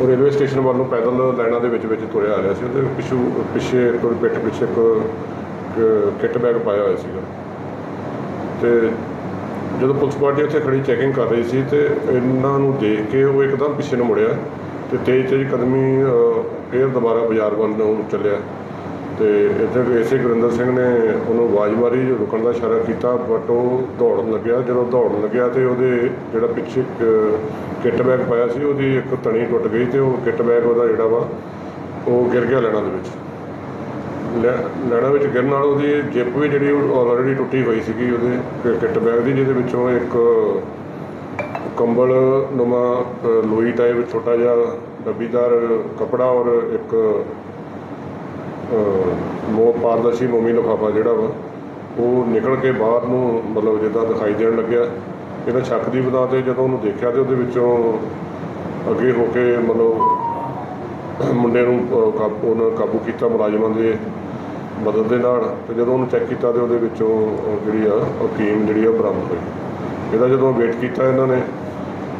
S2: ਉਹ ਰੇਲਵੇ ਸਟੇਸ਼ਨ ਵੱਲੋਂ ਪੈਦਲ ਲਾਈਨਾਂ ਦੇ ਵਿੱਚ ਵਿੱਚ ਤੁਰਿਆ ਆ ਰਿਹਾ ਸੀ। ਉਹਦੇ ਪਿੱਛੂ ਪਿੱਛੇ ਕੋਈ ਪਿੱਠ ਪਿੱਛੇ ਇੱਕ ਕ- ਕਿੱਟ ਬੈਗ ਪਾਇਆ ਹੋਇਆ ਸੀਗਾ। ਤੇ ਜਦੋਂ ਪੁਲਿਸ ਪਾਰਟੀ ਉੱਥੇ ਖੜੀ ਚੈਕਿੰਗ ਕਰ ਰਹੀ ਸੀ ਤੇ ਇਹਨਾਂ ਨੂੰ ਦੇਖ ਕੇ ਉਹ ਇੱਕਦਮ ਪਿੱਛੇ ਨੂੰ ਮੁੜਿਆ ਤੇ ਤੇਜ਼ ਤੇਜ਼ ਕਦਮੀ ਅ, ਫੇਰ ਦੁਬਾਰਾ ਬਾਜ਼ਾਰ ਵੱਲ ਨੂੰ ਚੱਲਿਆ। ਤੇ ਇੱਥੇ ਇਸੇ ਗੁਰਿੰਦਰ ਸਿੰਘ ਨੇ ਉਹਨੂੰ ਆਵਾਜ਼ ਮਾਰੀ ਜੋ ਰੁਕਣ ਦਾ ਇਸ਼ਾਰਾ ਕੀਤਾ ਬਟ ਉਹ ਦੌੜਨ ਲੱਗਿਆ। ਜਦੋਂ ਦੌੜਨ ਲੱਗਿਆ ਤੇ ਉਹਦੇ ਜਿਹੜਾ ਪਿੱਛੇ ਅ, ਕਿੱਟ ਬੈਗ ਪਾਇਆ ਸੀ ਉਹਦੀ ਇੱਕ ਤਣੀ ਟੁੱਟ ਗਈ ਤੇ ਉਹ ਕਿੱਟ ਬੈਗ ਉਹਦਾ ਜਿਹੜਾ ਵਾ ਉਹ ਗਿਰ ਗਿਆ ਲੈਣਾ ਦੇ ਵਿੱਚ। ਲੈ- ਲੈਣਾ ਵਿੱਚ ਗਿਰਨ ਨਾਲ ਉਹਦੀ ਜਿੱਪ ਵੀ ਜਿਹੜੀ ਆਲਰੇਡੀ ਟੁੱਟੀ ਹੋਈ ਸੀਗੀ ਉਹਦੇ ਕਿ- ਕਿੱਟ ਬੈਗ ਦੀ ਜਿਹਦੇ ਵਿੱਚੋਂ ਇੱਕ ਕੰਬਲ ਨੁਮਾ ਲੋਈ ਟਾਈਪ ਛੋਟਾ ਜਿਹਾ ਡੱਬੀਦਾਰ ਕਪੜਾ ਔਰ ਇੱਕ ਮੋ ਪਾਰਦਰਸ਼ੀ ਮੋਮੀ ਲਿਫਾਫਾ ਜਿਹੜਾ ਵਾ, ਉਹ ਨਿਕਲ ਕੇ ਬਾਹਰ ਨੂੰ ਮਤਲਬ ਜਿੱਦਾਂ ਦਿਖਾਈ ਦੇਣ ਲੱਗਿਆ। ਇਹਨਾਂ ਛੱਕ ਦੀ ਬਣਾ ਤੇ ਜਦੋਂ ਉਹਨੂੰ ਦੇਖਿਆ ਤੇ ਉਹਦੇ ਵਿੱਚੋਂ ਅੱਗੇ ਹੋ ਕੇ ਮਤਲਬ ਮੁੰਡੇ ਨੂੰ ਕਾਬੂ ਉਹਨਾਂ ਕਾਬੂ ਕੀਤਾ ਮੁਲਾਜ਼ਮਾਂ ਦੇ ਮਦਦ ਦੇ ਨਾਲ। ਤੇ ਜਦੋਂ ਉਹਨੂੰ ਚੈੱਕ ਕੀਤਾ ਤੇ ਉਹਦੇ ਵਿੱਚੋਂ ਜਿਹੜੀ ਆ ਅਫੀਮ ਜਿਹੜੀ ਆ ਉਹ ਬਰਾਮਦ ਹੋਈ। ਇਹਦਾ ਜਦੋਂ ਵੇਟ ਕੀਤਾ ਇਹਨਾਂ ਨੇ,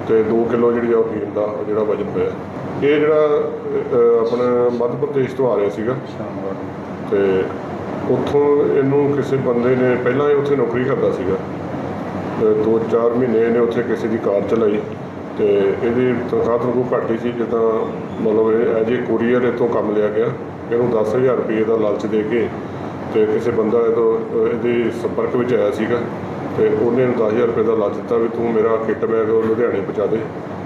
S2: ਤੇ 2 ਕਿਲੋ ਜਿਹੜੀ ਆ ਅਫੀਮ ਦਾ ਉਹ ਜਿਹੜਾ ਵਜਨ ਪਿਆ ਇਹ ਜਿਹੜਾ ਅ, ਆਪਣਾ ਮੱਧ ਪ੍ਰਦੇਸ਼ ਤੋਂ ਆ ਰਿਹਾ ਸੀਗਾ। ਤੇ ਉੱਥੋਂ ਇਹਨੂੰ ਕਿਸੇ ਬੰਦੇ ਨੇ ਪਹਿਲਾਂ ਇਹ ਉੱਥੇ ਨੌਕਰੀ ਕਰਦਾ ਸੀਗਾ। ਤੇ ਦੋ ਚਾਰ ਮਹੀਨੇ ਇਹਨੇ ਉੱਥੇ ਕਿਸੇ ਦੀ ਕਾਰ ਚਲਾਈ। ਤੇ ਇਹਦੀ ਤਨਖਾਹ ਤੋਂ ਘੱਟ ਹੀ ਸੀ ਜਿੱਦਾਂ ਮਤਲਬ ਇਹ ਐਜ ਏ ਕੋਰੀਅਰ ਇਹ ਤੋਂ ਕੰਮ ਲਿਆ ਗਿਆ। ਇਹਨੂੰ 10000 ਰੁਪਏ ਦਾ ਲਾਲਚ ਦੇ ਕੇ ਤੇ ਕਿਸੇ ਬੰਦਾ ਇਹ ਤੋਂ ਇਹਦੇ ਸੰਪਰਕ ਵਿੱਚ ਆਇਆ ਸੀਗਾ। ਤੇ ਉਹਨੇ ਇਹਨੂੰ 10000 ਰੁਪਏ ਦਾ ਲਾਲਚ ਦਿੱਤਾ ਵੀ ਤੂੰ ਮੇਰਾ ਕਿੱਟ ਬੈਗ ਲੁਧਿਆਣੇ ਪਹੁੰਚਾ ਦੇ।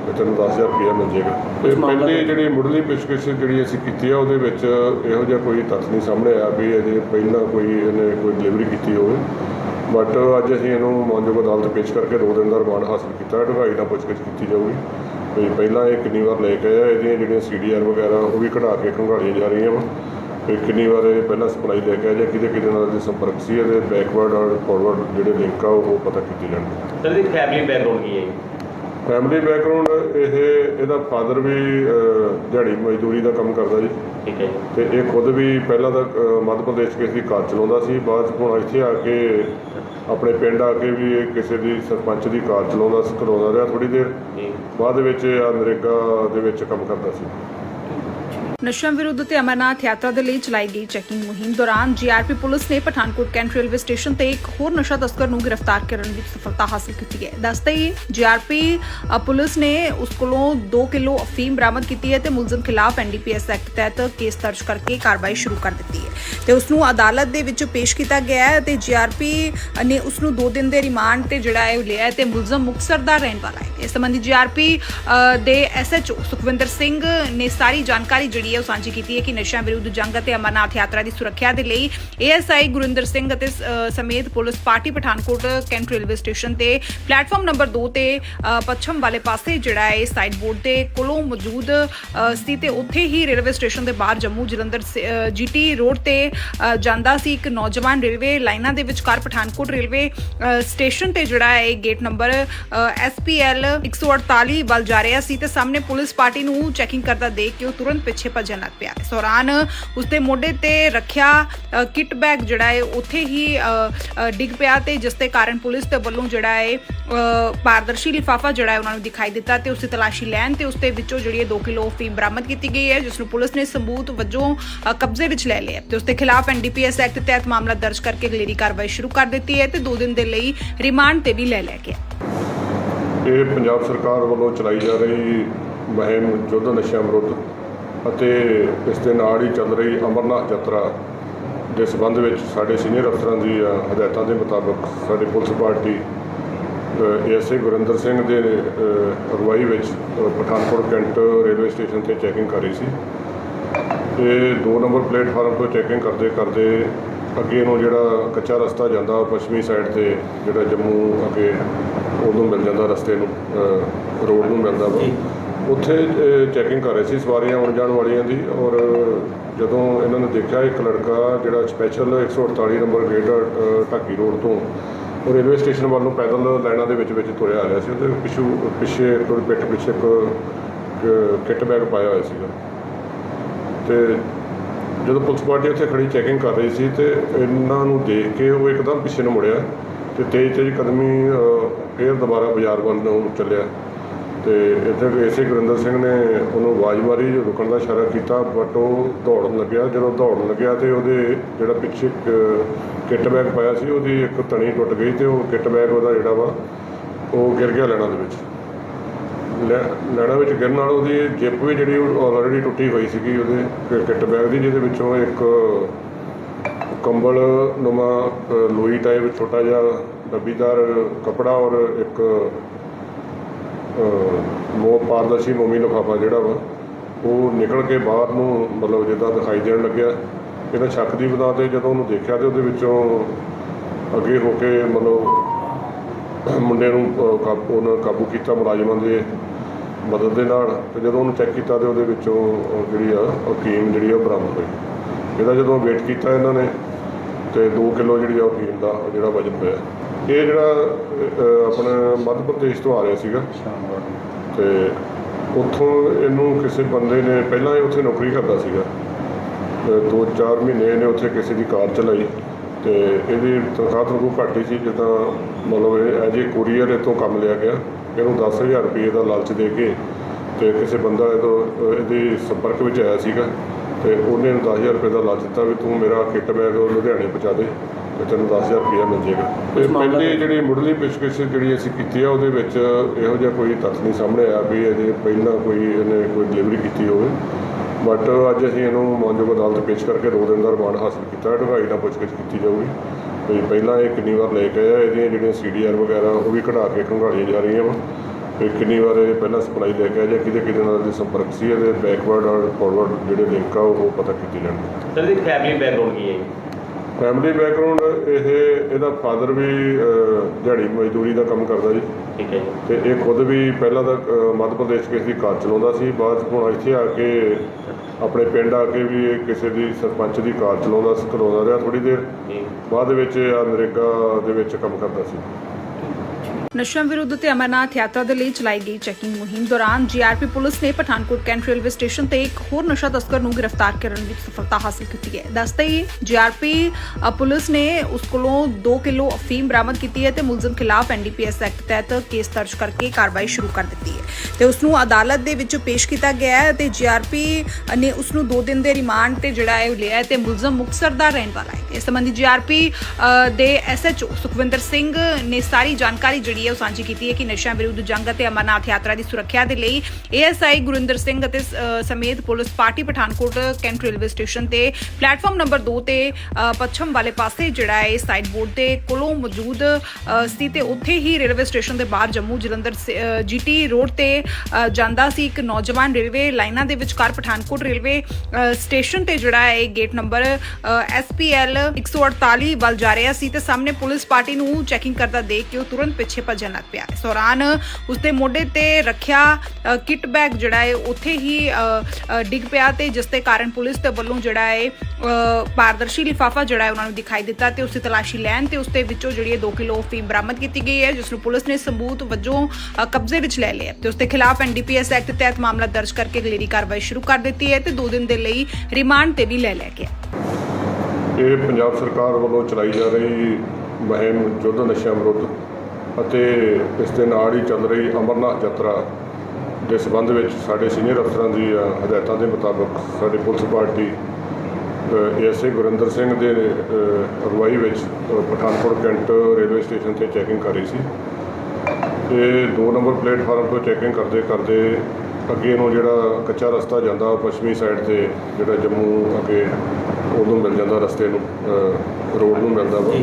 S2: ਤੇ ਤੈਨੂੰ 10000 ਰੁਪਏ ਮਿਲ ਜਾਏਗਾ। ਤੇ ਪਹਿਲੀ ਜਿਹੜੀ ਮੁੱਢਲੀ ਪੁੱਛਗਿੱਛ ਜਿਹੜੀ ਅਸੀਂ ਕੀਤੀ ਆ ਉਹਦੇ ਵਿੱਚ ਇਹੋ ਜਿਹਾ ਕੋਈ ਤੱਥ ਨਹੀਂ ਸਾਹਮਣੇ ਆਇਆ ਵੀ ਇਹਦੇ ਪਹਿਲਾਂ ਕੋਈ ਇਹਨੇ ਕੋਈ ਡਿਲੀਵਰੀ ਕੀਤੀ ਹੋਵੇ। ਬਟ ਅੱਜ ਅਸੀਂ ਇਹਨੂੰ ਮਾਨਯੋਗ ਅਦਾਲਤ ਪੇਸ਼ ਕਰਕੇ ਦੋ ਦਿਨ ਦਾ ਰਿਮਾਂਡ ਹਾਸਲ ਕੀਤਾ ਢਗਾਈ ਨਾਲ ਪੁੱਛਗਿੱਛ ਕੀਤੀ ਜਾਊਗੀ। ਵੀ ਪਹਿਲਾਂ ਇਹ ਕਿੰਨੀ ਵਾਰ ਲੈ ਕੇ ਆਇਆ ਇਹਦੀਆਂ ਜਿਹੜੀਆਂ ਸੀਡੀਆਰ ਵਗੈਰਾ ਉਹ ਵੀ ਕਢਾ ਕੇ ਖੰਗਾਲੀਆਂ ਜਾ ਰਹੀਆਂ ਵਾ। ਵੀ ਕਿੰਨੀ ਵਾਰ ਇਹ ਪਹਿਲਾਂ ਸਪਲਾਈ ਲੈ ਕੇ ਆਇਆ ਜਾਂ ਕਿਹਦੇ ਕਿਹਦੇ ਨਾਲ ਇਹਦੇ ਸੰਪਰਕ ਸੀ ਇਹਦੇ ਬੈਕਵਰਡ ਔਰ ਫਾਰਵਰਡ ਜਿਹੜੇ ਲਿੰਕ ਆ ਉਹ ਪਤਾ ਕੀਤੇ ਜਾਣਗੇ।
S3: ਸਰ ਇਹਦੀ ਫੈਮਿਲੀ ਬੈਕਗ੍ਰਾਉਂਡ ਕੀ ਹੈ?
S2: ਫੈਮਿਲੀ ਬੈਕਗ੍ਰਾਉਂਡ ਇਹ ਇਹਦਾ ਫਾਦਰ ਵੀ ਦਿਹਾੜੀ ਮਜ਼ਦੂਰੀ ਦਾ ਕੰਮ ਕਰਦਾ ਜੀ।
S3: ਠੀਕ ਹੈ ਜੀ।
S2: ਤੇ ਇਹ ਖੁਦ ਵੀ ਪਹਿਲਾਂ ਤਾਂ ਮੱਧ ਪ੍ਰਦੇਸ਼ ਕਿਸੇ ਦੀ ਕਾਰ ਚਲਾਉਂਦਾ ਸੀ ਬਾਅਦ 'ਚ ਹੁਣ ਇੱਥੇ ਆ ਕੇ ਆਪਣੇ ਪਿੰਡ ਆ ਕੇ ਵੀ ਇਹ ਕਿਸੇ ਦੀ ਸਰਪੰਚ ਦੀ ਕਾਰ ਚਲਾਉਂਦਾ ਸੀ ਚਲਾਉਂਦਾ ਰਿਹਾ ਥੋੜੀ ਦੇਰ। ਬਾਅਦ ਵਿੱਚ ਆ ਨਰੇਗਾ ਦੇ ਵਿੱਚ ਕੰਮ ਕਰਦਾ ਸੀ।
S1: ਨਸ਼ਿਆਂ ਵਿਰੁੱਧ ਤੇ ਅਮਰਨਾਥ ਯਾਤਰਾ ਦੇ ਲਈ ਚਲਾਈ ਗਈ ਚੈਕਿੰਗ ਮੁਹਿੰਮ ਦੌਰਾਨ ਜੀਆਰਪੀ ਪੁਲਿਸ ਨੇ ਪਠਾਨਕੋਟ ਕੈਂਟ ਰੇਲਵੇ ਸਟੇਸ਼ਨ ਤੇ ਇੱਕ ਹੋਰ ਨਸ਼ਾ ਤਸਕਰ ਨੂੰ ਗ੍ਰਿਫਤਾਰ ਕਰਨ ਵਿੱਚ ਸਫਲਤਾ ਹਾਸਲ ਕੀਤੀ ਹੈ। ਦੱਸਦੇ ਹੀ ਜੀਆਰਪੀ ਪੁਲਿਸ ਨੇ ਉਸ ਕੋਲੋਂ 2 ਕਿਲੋ ਅਫੀਮ ਬਰਾਮਦ ਕੀਤੀ ਹੈ ਤੇ ਮੁਲਜ਼ਮ ਖਿਲਾਫ ਐਨਡੀਪੀਐਸ ਐਕਟ ਤਹਿਤ ਕੇਸ ਦਰਜ ਕਰਕੇ ਕਾਰਵਾਈ ਸ਼ੁਰੂ ਕਰ ਦਿੱਤੀ ਹੈ। ਤੇ ਉਸ ਨੂੰ ਅਦਾਲਤ ਦੇ ਵਿੱਚ ਪੇਸ਼ ਕੀਤਾ ਗਿਆ ਹੈ ਤੇ ਜੀਆਰਪੀ ਨੇ ਉਸ ਨੂੰ 2 ਦਿਨ ਦੇ ਰਿਮਾਂਡ ਤੇ ਜਿਹੜਾ ਹੈ ਉਹ ਲਿਆ ਹੈ ਤੇ ਮੁਲਜ਼ਮ ਮੁਕਤਸਰ ਦਾ ਰਹਿਣ ਵਾਲਾ ਹੈ। ਇਸ ਸੰਬੰਧੀ ਜੀਆਰਪੀ ਦੇ ਐਸਐਚਓ ਸੁਖਵਿੰਦਰ ਸਿੰਘ ਨੇ ਸਾਰੀ ਜਾਣਕਾਰੀ ਜਿਹੜੀ ਹੈ ਉਹ ਸਾਂਝੀ ਕੀਤੀ ਹੈ ਕਿ ਨਸ਼ਿਆਂ ਵਿਰੁੱਧ ਜੰਗ ਅਤੇ ਅਮਰਨਾਥ ਯਾਤਰਾ ਦੀ ਸੁਰੱਖਿਆ ਦੇ ਲਈ ਏਐਸਆਈ ਗੁਰਿੰਦਰ ਸਿੰਘ ਅਤੇ ਸਮੇਤ police party Pathankot cantt railway station ਤੇ ਪਲੇਟਫਾਰਮ ਨੰਬਰ 2 ਤੇ ਪੱਛਮ ਵਾਲੇ ਪਾਸੇ ਜਿਹੜਾ ਹੈ ਸਾਈਡ ਬੋਰਡ ਦੇ ਕੋਲੋਂ ਮੌਜੂਦ ਸੀ ਤੇ ਉੱਥੇ ਹੀ ਰੇਲਵੇ ਸਟੇਸ਼ਨ ਦੇ ਬਾਹਰ ਜੰਮੂ ਜਲੰਧਰ ਜੀਟੀ ਰੋਡ ਤੇ ਜਾਂਦਾ ਸੀ ਇੱਕ ਨੌਜਵਾਨ ਰੇਲਵੇ ਲਾਈਨਾਂ ਦੇ ਵਿਚਕਾਰ ਪਠਾਨਕੋਟ ਰੇਲਵੇ ਸਟੇਸ਼ਨ ਤੇ ਜਿਹੜਾ ਹੈ, ਇਹ ਗੇਟ ਨੰਬਰ ਐਸਪੀਐਲ 148 ਵੱਲ ਜਾ ਰਿਹਾ ਸੀ ਤੇ ਸਾਹਮਣੇ ਪੁਲਿਸ ਪਾਰਟੀ ਨੂੰ ਚੈਕਿੰਗ ਕਰਦਾ ਦੇਖ ਕੇ ਉਹ ਤੁਰੰਤ ਪਿੱਛੇ ਭੱਜਣ ਲੱਗ ਪਿਆ। ਇਸ ਦੌਰਾਨ ਉਸਦੇ ਮੋਢੇ ਤੇ ਰੱਖਿਆ ਅ, ਬੈਗ ਜਿਹੜਾ ਹੈ ਉੱਥੇ ਹੀ ਡਿੱਗ ਪਿਆ ਤੇ ਜਿਸ ਦੇ ਕਾਰਨ ਪੁਲਿਸ ਦੇ ਵੱਲੋਂ ਜਿਹੜਾ ਹੈ ਪਾਰਦਰਸ਼ੀ ਲਿਫਾਫਾ ਜਿਹੜਾ ਹੈ ਉਹਨਾਂ ਨੂੰ ਦਿਖਾਈ ਦਿੱਤਾ ਤੇ ਉਸ ਦੀ ਤਲਾਸ਼ੀ ਲੈਣ ਤੇ ਉਸ ਦੇ ਵਿੱਚੋਂ ਜਿਹੜੀ ਹੈ 2 ਕਿਲੋ ਫੀਮ ਬਰਾਮਦ ਕੀਤੀ ਗਈ ਹੈ ਜਿਸ ਨੂੰ ਪੁਲਿਸ ਨੇ ਸਬੂਤ ਵਜੋਂ ਕਬਜ਼ੇ ਵਿੱਚ ਲੈ ਲਿਆ ਤੇ ਉਸ ਦੇ ਖਿਲਾਫ ਐਨਡੀਪੀਐਸ ਐਕਟ ਤਹਿਤ ਮਾਮਲਾ ਦਰਜ ਕਰਕੇ ਅਗਲੇਰੀ ਕਾਰਵਾਈ ਸ਼ੁਰੂ ਕਰ ਦਿੱਤੀ ਹੈ ਤੇ 2 ਦਿਨ ਦੇ ਲਈ ਰਿਮਾਂਡ ਤੇ ਵੀ ਲੈ ਲਿਆ ਗਿਆ
S2: ਇਹ ਪੰਜਾਬ ਸਰਕਾਰ ਵੱਲੋਂ ਚਲਾਈ ਜਾ ਰਹੀ ਮੁਹਿੰਮ ਯੁੱਧ ਨਸ਼ਿਆਂ ਵਿਰੁੱਧ ਅਤੇ ਇਸ ਦੇ ਨਾਲ ਹੀ ਚੱਲ ਰਹੀ ਅਮਰਨਾਥ ਯਾਤਰਾ ਦੇ ਸਬੰਧ ਵਿੱਚ ਸਾਡੇ ਸੀਨੀਅਰ ਅਫਸਰਾਂ ਦੀ ਹਦਾਇਤਾਂ ਦੇ ਮੁਤਾਬਕ ਸਾਡੇ police party ASA Gurinder Singh ਦੇ ਅਗਵਾਈ ਵਿੱਚ ਪਠਾਨਕੋਟ ਕੈਂਟ ਰੇਲਵੇ ਸਟੇਸ਼ਨ ਤੇ ਚੈਕਿੰਗ ਕਰ ਰਹੀ ਸੀ। ਇਹ ਦੋ ਨੰਬਰ ਪਲੇਟਫਾਰਮ ਤੋਂ ਚੈਕਿੰਗ ਕਰਦੇ ਕਰਦੇ ਅੱਗੇ ਨੂੰ ਜਿਹੜਾ ਕੱਚਾ ਰਸਤਾ ਜਾਂਦਾ ਪੱਛਮੀ ਸਾਈਡ ਤੇ ਜਿਹੜਾ ਜੰਮੂ ਅੱਗੇ ਉਦੋਂ ਮਿਲ ਜਾਂਦਾ ਰਸਤੇ ਨੂੰ ਰੋਡ ਨੂੰ ਮਿਲਦਾ ਵਾ। ਉੱਥੇ ਚੈਕਿੰਗ ਕਰ ਰਹੇ ਸੀ ਸਵਾਰੀਆਂ ਆਉਣ ਜਾਣ ਵਾਲੀਆਂ ਦੀ ਔਰ ਜਦੋਂ ਇਹਨਾਂ ਨੇ ਦੇਖਿਆ ਇੱਕ ਲੜਕਾ ਜਿਹੜਾ special 148 number gate Dhaki road ਤੋਂ ਉਹ ਰੇਲਵੇ ਸਟੇਸ਼ਨ ਵੱਲ ਨੂੰ ਪੈਦਲ ਲਾਈਨਾਂ ਦੇ ਵਿੱਚ ਵਿੱਚ ਤੁਰਿਆ ਆ ਰਿਹਾ ਸੀ। ਉਹਦੇ ਪਿੱਛੂ ਪਿੱਛੇ ਕੋਈ ਪਿੱਠ ਪਿੱਛੇ ਇੱਕ ਅ, ਕਿੱਟ ਬੈਗ ਪਾਇਆ ਹੋਇਆ ਸੀਗਾ। ਤੇ ਜਦੋਂ ਪੁਲਿਸ ਪਾਰਟੀ ਉੱਥੇ ਖੜੀ ਚੈਕਿੰਗ ਕਰ ਰਹੀ ਸੀ ਤੇ ਇਹਨਾਂ ਨੂੰ ਦੇਖ ਕੇ ਉਹ ਇੱਕਦਮ ਪਿੱਛੇ ਨੂੰ ਮੁੜਿਆ ਤੇ ਤੇਜ਼ ਤੇਜ਼ ਕਦਮੀ ਅ, ਫੇਰ ਦੁਬਾਰਾ ਬਾਜ਼ਾਰ ਵੱਲ ਨੂੰ ਚੱਲਿਆ। ਤੇ ਇੱਥੇ ਇਸੇ ਗੁਰਿੰਦਰ ਸਿੰਘ ਨੇ ਉਹਨੂੰ ਆਵਾਜ਼ ਮਾਰੀ ਜੋ ਰੁਕਣ ਦਾ ਇਸ਼ਾਰਾ ਕੀਤਾ ਬਟ ਉਹ ਦੌੜਨ ਲੱਗਿਆ। ਜਦੋਂ ਦੌੜਨ ਲੱਗਿਆ ਤੇ ਉਹਦੇ ਜਿਹੜਾ ਪਿੱਛੇ ਕਿੱਟ ਬੈਗ ਪਾਇਆ ਸੀ ਉਹਦੀ ਇੱਕ ਤਣੀ ਟੁੱਟ ਗਈ ਤੇ ਉਹ ਕਿੱਟ ਬੈਗ ਉਹਦਾ ਜਿਹੜਾ ਵਾ ਉਹ ਗਿਰ ਗਿਆ ਲੈਣਾ ਦੇ ਵਿੱਚ। ਲੈ- ਲੈਣਾ ਵਿੱਚ ਗਿਰਨ ਨਾਲ ਉਹਦੀ ਜਿੱਪ ਵੀ ਜਿਹੜੀ ਆਲਰੇਡੀ ਟੁੱਟੀ ਹੋਈ ਸੀਗੀ ਉਹਦੇ ਕਿ- ਕਿੱਟ ਬੈਗ ਦੀ ਜਿਹਦੇ ਵਿੱਚੋਂ ਇੱਕ ਕੰਬਲ ਨੁਮਾ ਅ, ਲੋਈ ਟਾਈਪ ਛੋਟਾ ਜਿਹਾ ਡੱਬੀਦਾਰ ਕਪੜਾ ਔਰ ਇੱਕ ਮੋ ਪਾਰਦਰਸ਼ੀ ਮੋਮੀ ਲਿਫਾਫਾ ਜਿਹੜਾ ਵਾ, ਉਹ ਨਿਕਲ ਕੇ ਬਾਹਰ ਨੂੰ ਮਤਲਬ ਜਿੱਦਾਂ ਦਿਖਾਈ ਦੇਣ ਲੱਗਿਆ। ਇਹਨਾਂ ਸ਼ੱਕ ਦੀ ਬਣਾ ਤੇ ਜਦੋਂ ਉਹਨੂੰ ਦੇਖਿਆ ਤੇ ਉਹਦੇ ਵਿੱਚੋਂ ਅੱਗੇ ਹੋ ਕੇ ਮਤਲਬ ਮੁੰਡੇ ਨੂੰ ਕਾਬੂ ਉਹਨਾਂ ਕਾਬੂ ਕੀਤਾ ਮੁਲਾਜ਼ਮਾਂ ਦੇ ਮਦਦ ਦੇ ਨਾਲ ਤੇ ਜਦੋਂ ਉਹਨੂੰ ਚੈੱਕ ਕੀਤਾ ਤੇ ਉਹਦੇ ਵਿੱਚੋਂ ਜਿਹੜੀ ਆ ਅਫੀਮ ਜਿਹੜੀ ਆ ਉਹ ਬਰਾਮਦ ਹੋਈ। ਇਹਦਾ ਜਦੋਂ ਵੇਟ ਕੀਤਾ ਇਹਨਾਂ ਨੇ ਤੇ 2 ਕਿਲੋ ਜਿਹੜੀ ਆ ਅਫੀਮ ਦਾ ਜਿਹੜਾ ਵਜਨ ਹੋਇਆ। ਇਹ ਜਿਹੜਾ ਅ, ਆਪਣਾ ਮੱਧ ਪ੍ਰਦੇਸ਼ ਤੋਂ ਆ ਰਿਹਾ ਸੀਗਾ। ਤੇ ਉੱਥੋਂ ਇਹਨੂੰ ਕਿਸੇ ਬੰਦੇ ਨੇ ਪਹਿਲਾਂ ਇਹ ਉੱਥੇ ਨੌਕਰੀ ਕਰਦਾ ਸੀਗਾ। ਤੇ ਦੋ ਚਾਰ ਮਹੀਨੇ ਇਹਨੇ ਉੱਥੇ ਕਿਸੇ ਦੀ ਕਾਰ ਚਲਾਈ। ਤੇ ਇਹਦੀ ਤਨਖਾਹ ਤੋਂ ਘੱਟ ਹੀ ਸੀ ਜਿੱਦਾਂ ਮਤਲਬ ਇਹ ਐਜ ਏ ਕੋਰੀਅਰ ਇਹ ਤੋਂ ਕੰਮ ਲਿਆ ਗਿਆ। ਇਹਨੂੰ 10000 ਰੁਪਏ ਦਾ ਲਾਲਚ ਦੇ ਕੇ ਤੇ ਕਿਸੇ ਬੰਦਾ ਇਹ ਤੋਂ ਇਹਦੇ ਸੰਪਰਕ ਵਿੱਚ ਆਇਆ ਸੀਗਾ। ਤੇ ਉਹਨੇ ਇਹਨੂੰ 10000 ਰੁਪਏ ਦਾ ਲਾਲਚ ਦਿੱਤਾ ਵੀ ਤੂੰ ਮੇਰਾ ਕਿੱਟ ਬੈਗ ਲੁਧਿਆਣੇ ਪਹੁੰਚਾ ਦੇ। ਤੇ ਤੈਨੂੰ 10000 ਰੁਪਏ ਮਿਲ ਜਾਏਗਾ ਤੇ। ਪਹਿਲੀ ਜਿਹੜੀ ਮੁੱਢਲੀ ਪੁੱਛਗਿੱਛ ਜਿਹੜੀ ਅਸੀਂ ਕੀਤੀ ਆ ਉਹਦੇ ਵਿੱਚ ਇਹੋ ਜਿਹਾ ਕੋਈ ਤੱਥ ਨਹੀਂ ਸਾਹਮਣੇ ਆਇਆ ਵੀ ਇਹਦੇ ਪਹਿਲਾਂ ਕੋਈ ਇਹਨੇ ਕੋਈ ਡਿਲੀਵਰੀ ਕੀਤੀ ਹੋਵੇ। ਬਟ ਅੱਜ ਅਸੀਂ ਇਹਨੂੰ ਮਾਨਯੋਗ ਅਦਾਲਤ ਪੇਸ਼ ਕਰਕੇ ਦੋ ਦਿਨ ਦਾ ਰਿਮਾਂਡ ਹਾਸਲ ਕੀਤਾ ਢਗਾਈ ਨਾਲ ਪੁੱਛਗਿੱਛ ਕੀਤੀ ਜਾਊਗੀ। ਵੀ ਪਹਿਲਾਂ ਇਹ ਕਿੰਨੀ ਵਾਰ ਲੈ ਕੇ ਆਇਆ ਇਹਦੀਆਂ ਜਿਹੜੀਆਂ ਸੀਡੀਆਰ ਵਗੈਰਾ ਉਹ ਵੀ ਕਢਾ ਕੇ ਖੰਗਾਲੀਆਂ ਜਾ ਰਹੀਆਂ ਵਾ। ਵੀ ਕਿੰਨੀ ਵਾਰ ਇਹ ਪਹਿਲਾਂ ਸਪਲਾਈ ਲੈ ਕੇ ਆਇਆ ਜਾਂ ਕਿਹਦੇ ਕਿਹਦੇ ਨਾਲ ਇਹਦੇ ਸੰਪਰਕ ਸੀ ਇਹਦੇ ਬੈਕਵਰਡ ਔਰ ਫਾਰਵਰਡ ਜਿਹੜੇ ਲਿੰਕ ਆ ਉਹ ਪਤਾ ਕੀਤੀ ਜਾਣ
S3: ਸਰ ਦੀ ਫੈਮਿਲੀ ਬੈਕਗ੍ਰਾਉਂਡ ਕੀ ਹੈ?
S2: ਫੈਮਿਲੀ ਬੈਕਗ੍ਰਾਉਂਡ ਇਹ ਇਹਦਾ ਫਾਦਰ ਵੀ ਅਹ, ਦਿਹਾੜੀ ਮਜ਼ਦੂਰੀ ਦਾ ਕੰਮ ਕਰਦਾ ਜੀ।
S3: ਠੀਕ ਹੈ ਜੀ।
S2: ਤੇ ਇਹ ਖੁਦ ਵੀ ਪਹਿਲਾਂ ਤਾਂ ਅਹ, ਮੱਧ ਪ੍ਰਦੇਸ਼ ਕਿਸੇ ਦੀ ਕਾਰ ਚਲਾਉਂਦਾ ਸੀ ਬਾਅਦ 'ਚ ਹੁਣ ਇੱਥੇ ਆ ਕੇ ਆਪਣੇ ਪਿੰਡ ਆ ਕੇ ਵੀ ਇਹ ਕਿਸੇ ਦੀ ਸਰਪੰਚ ਦੀ ਕਾਰ ਚਲਾਉਂਦਾ ਸੀ ਚਲਾਉਂਦਾ ਰਿਹਾ ਥੋੜੀ ਦੇਰ।
S3: ਜੀ।
S2: ਬਾਅਦ ਦੇ ਵਿੱਚ ਆ ਨਰੇਗਾ ਦੇ ਵਿੱਚ ਕੰਮ ਕਰਦਾ ਸੀ।
S1: ਨਸ਼ਿਆਂ ਵਿਰੁੱਧ ਤੇ ਅਮਰਨਾਥ ਯਾਤਰਾ ਦੇ ਲਈ ਚਲਾਈ ਗਈ ਚੈਕਿੰਗ ਮੁਹਿੰਮ ਦੌਰਾਨ ਜੀਆਰਪੀ ਪੁਲਿਸ ਨੇ ਪਠਾਨਕੋਟ ਕੈਂਟ ਰੇਲਵੇ ਸਟੇਸ਼ਨ ਤੇ ਇੱਕ ਹੋਰ ਨਸ਼ਾ ਤਸਕਰ ਨੂੰ ਗ੍ਰਿਫਤਾਰ ਕਰਨ ਵਿੱਚ ਸਫਲਤਾ ਹਾਸਲ ਕੀਤੀ ਹੈ। ਦੱਸਦੇ ਹੀ ਜੀਆਰਪੀ ਪੁਲਿਸ ਨੇ ਉਸ ਕੋਲੋਂ 2 ਕਿਲੋ ਅਫੀਮ ਬਰਾਮਦ ਕੀਤੀ ਹੈ ਤੇ ਮੁਲਜ਼ਮ ਖਿਲਾਫ ਐਨਡੀਪੀਐਸ ਐਕਟ ਤਹਿਤ ਕੇਸ ਦਰਜ ਕਰਕੇ ਕਾਰਵਾਈ ਸ਼ੁਰੂ ਕਰ ਦਿੱਤੀ ਹੈ। ਤੇ ਉਸ ਨੂੰ ਅਦਾਲਤ ਦੇ ਵਿੱਚ ਪੇਸ਼ ਕੀਤਾ ਗਿਆ ਹੈ ਤੇ ਜੀਆਰਪੀ ਨੇ ਉਸ ਨੂੰ 2 ਦਿਨ ਦੇ ਰਿਮਾਂਡ ਤੇ ਜਿਹੜਾ ਹੈ ਉਹ ਲਿਆ ਹੈ ਤੇ ਮੁਲਜ਼ਮ ਮੁਕਤਸਰ ਦਾ ਰਹਿਣ ਵਾਲਾ ਹੈ। ਇਸ ਸੰਬੰਧੀ ਜੀਆਰਪੀ ਦੇ ਐਸਐਚਓ ਸੁਖਵਿੰਦਰ ਸਿੰਘ ਨੇ ਸਾਰੀ ਜਾਣਕਾਰੀ ਜਿਹੜੀ ਹੈ ਉਹ ਸਾਂਝੀ ਕੀਤੀ ਹੈ ਕਿ ਨਸ਼ਿਆਂ ਵਿਰੁੱਧ ਜੰਗ ਅਤੇ ਅਮਰਨਾਥ ਯਾਤਰਾ ਦੀ ਸੁਰੱਖਿਆ ਦੇ ਲਈ ਏਐਸਆਈ ਗੁਰਿੰਦਰ ਸਿੰਘ ਅਤੇ ਸਮੇਤ police party Pathankot cantt railway station ਤੇ ਪਲੇਟਫਾਰਮ ਨੰਬਰ 2 ਤੇ ਪੱਛਮ ਵਾਲੇ ਪਾਸੇ ਜਿਹੜਾ ਹੈ ਸਾਈਡ ਬੋਰਡ ਦੇ ਕੋਲੋਂ ਮੌਜੂਦ ਸੀ ਤੇ ਉੱਥੇ ਹੀ ਰੇਲਵੇ ਸਟੇਸ਼ਨ ਦੇ ਬਾਹਰ ਜੰਮੂ ਜਲੰਧਰ ਜੀਟੀ ਰੋਡ ਤੇ ਜਾਂਦਾ ਸੀ ਇੱਕ ਨੌਜਵਾਨ ਰੇਲਵੇ ਲਾਈਨਾਂ ਦੇ ਵਿਚਕਾਰ ਪਠਾਨਕੋਟ ਰੇਲਵੇ ਸਟੇਸ਼ਨ ਤੇ ਜਿਹੜਾ ਹੈ, ਇਹ ਗੇਟ ਨੰਬਰ ਐਸਪੀਐਲ 148 ਵੱਲ ਜਾ ਰਿਹਾ ਸੀ ਤੇ ਸਾਹਮਣੇ ਪੁਲਿਸ ਪਾਰਟੀ ਨੂੰ ਚੈਕਿੰਗ ਕਰਦਾ ਦੇਖ ਕੇ ਉਹ ਤੁਰੰਤ ਪਿੱਛੇ ਭੱਜਣ ਲੱਗ ਪਿਆ। ਇਸ ਦੌਰਾਨ ਉਸਦੇ ਮੋਢੇ ਤੇ ਰੱਖਿਆ ਅ, ਬੈਗ ਜਿਹੜਾ ਹੈ ਉੱਥੇ ਹੀ ਡਿੱਗ ਪਿਆ ਤੇ ਜਿਸ ਦੇ ਕਾਰਨ ਪੁਲਿਸ ਦੇ ਵੱਲੋਂ ਜਿਹੜਾ ਹੈ ਪਾਰਦਰਸ਼ੀ ਲਿਫਾਫਾ ਜਿਹੜਾ ਹੈ ਉਹਨਾਂ ਨੂੰ ਦਿਖਾਈ ਦਿੱਤਾ ਤੇ ਉਸ ਦੀ ਤਲਾਸ਼ੀ ਲੈਣ ਤੇ ਉਸ ਦੇ ਵਿੱਚੋਂ ਜਿਹੜੀ ਹੈ 2 ਕਿਲੋ ਫੀਮ ਬਰਾਮਦ ਕੀਤੀ ਗਈ ਹੈ ਜਿਸ ਨੂੰ ਪੁਲਿਸ ਨੇ ਸਬੂਤ ਵਜੋਂ ਕਬਜ਼ੇ ਵਿੱਚ ਲੈ ਲਿਆ ਤੇ ਉਸ ਦੇ ਖਿਲਾਫ ਐਨਡੀਪੀਐਸ ਐਕਟ ਤਹਿਤ ਮਾਮਲਾ ਦਰਜ ਕਰਕੇ ਅਗਲੇਰੀ ਕਾਰਵਾਈ ਸ਼ੁਰੂ ਕਰ ਦਿੱਤੀ ਹੈ ਤੇ 2 ਦਿਨ ਦੇ ਲਈ ਰਿਮਾਂਡ ਤੇ ਵੀ ਲੈ ਲਿਆ ਗਿਆ
S2: ਇਹ ਪੰਜਾਬ ਸਰਕਾਰ ਵੱਲੋਂ ਚਲਾਈ ਜਾ ਰਹੀ ਮੁਹਿੰਮ ਯੁੱਧ ਨਸ਼ਿਆਂ ਵਿਰੁੱਧ ਅਤੇ ਇਸ ਦੇ ਨਾਲ ਹੀ ਚੱਲ ਰਹੀ ਅਮਰਨਾਥ ਯਾਤਰਾ ਦੇ ਸੰਬੰਧ ਵਿੱਚ ਸਾਡੇ ਸੀਨੀਅਰ ਅਫਸਰਾਂ ਦੀ ਹਦਾਇਤਾਂ ਦੇ ਮੁਤਾਬਕ ਸਾਡੀ police party ASA Gurinder Singh ਦੇ ਅਗਵਾਈ ਵਿੱਚ ਪਠਾਨਕੋਟ ਕੈਂਟ ਰੇਲਵੇ ਸਟੇਸ਼ਨ ਤੇ ਚੈਕਿੰਗ ਕਰ ਰਹੀ ਸੀ। ਤੇ 2 ਨੰਬਰ ਪਲੇਟਫਾਰਮ ਤੋਂ ਚੈਕਿੰਗ ਕਰਦੇ ਕਰਦੇ ਅੱਗੇ ਨੂੰ ਜਿਹੜਾ ਕੱਚਾ ਰਸਤਾ ਜਾਂਦਾ ਪੱਛਮੀ ਸਾਈਡ ਤੇ ਜਿਹੜਾ ਜੰਮੂ ਅੱਗੇ ਉਹਨੂੰ ਮਿਲ ਜਾਂਦਾ ਰਸਤੇ ਨੂੰ ਰੋਡ ਨੂੰ ਮਿਲਦਾ ਵਾ।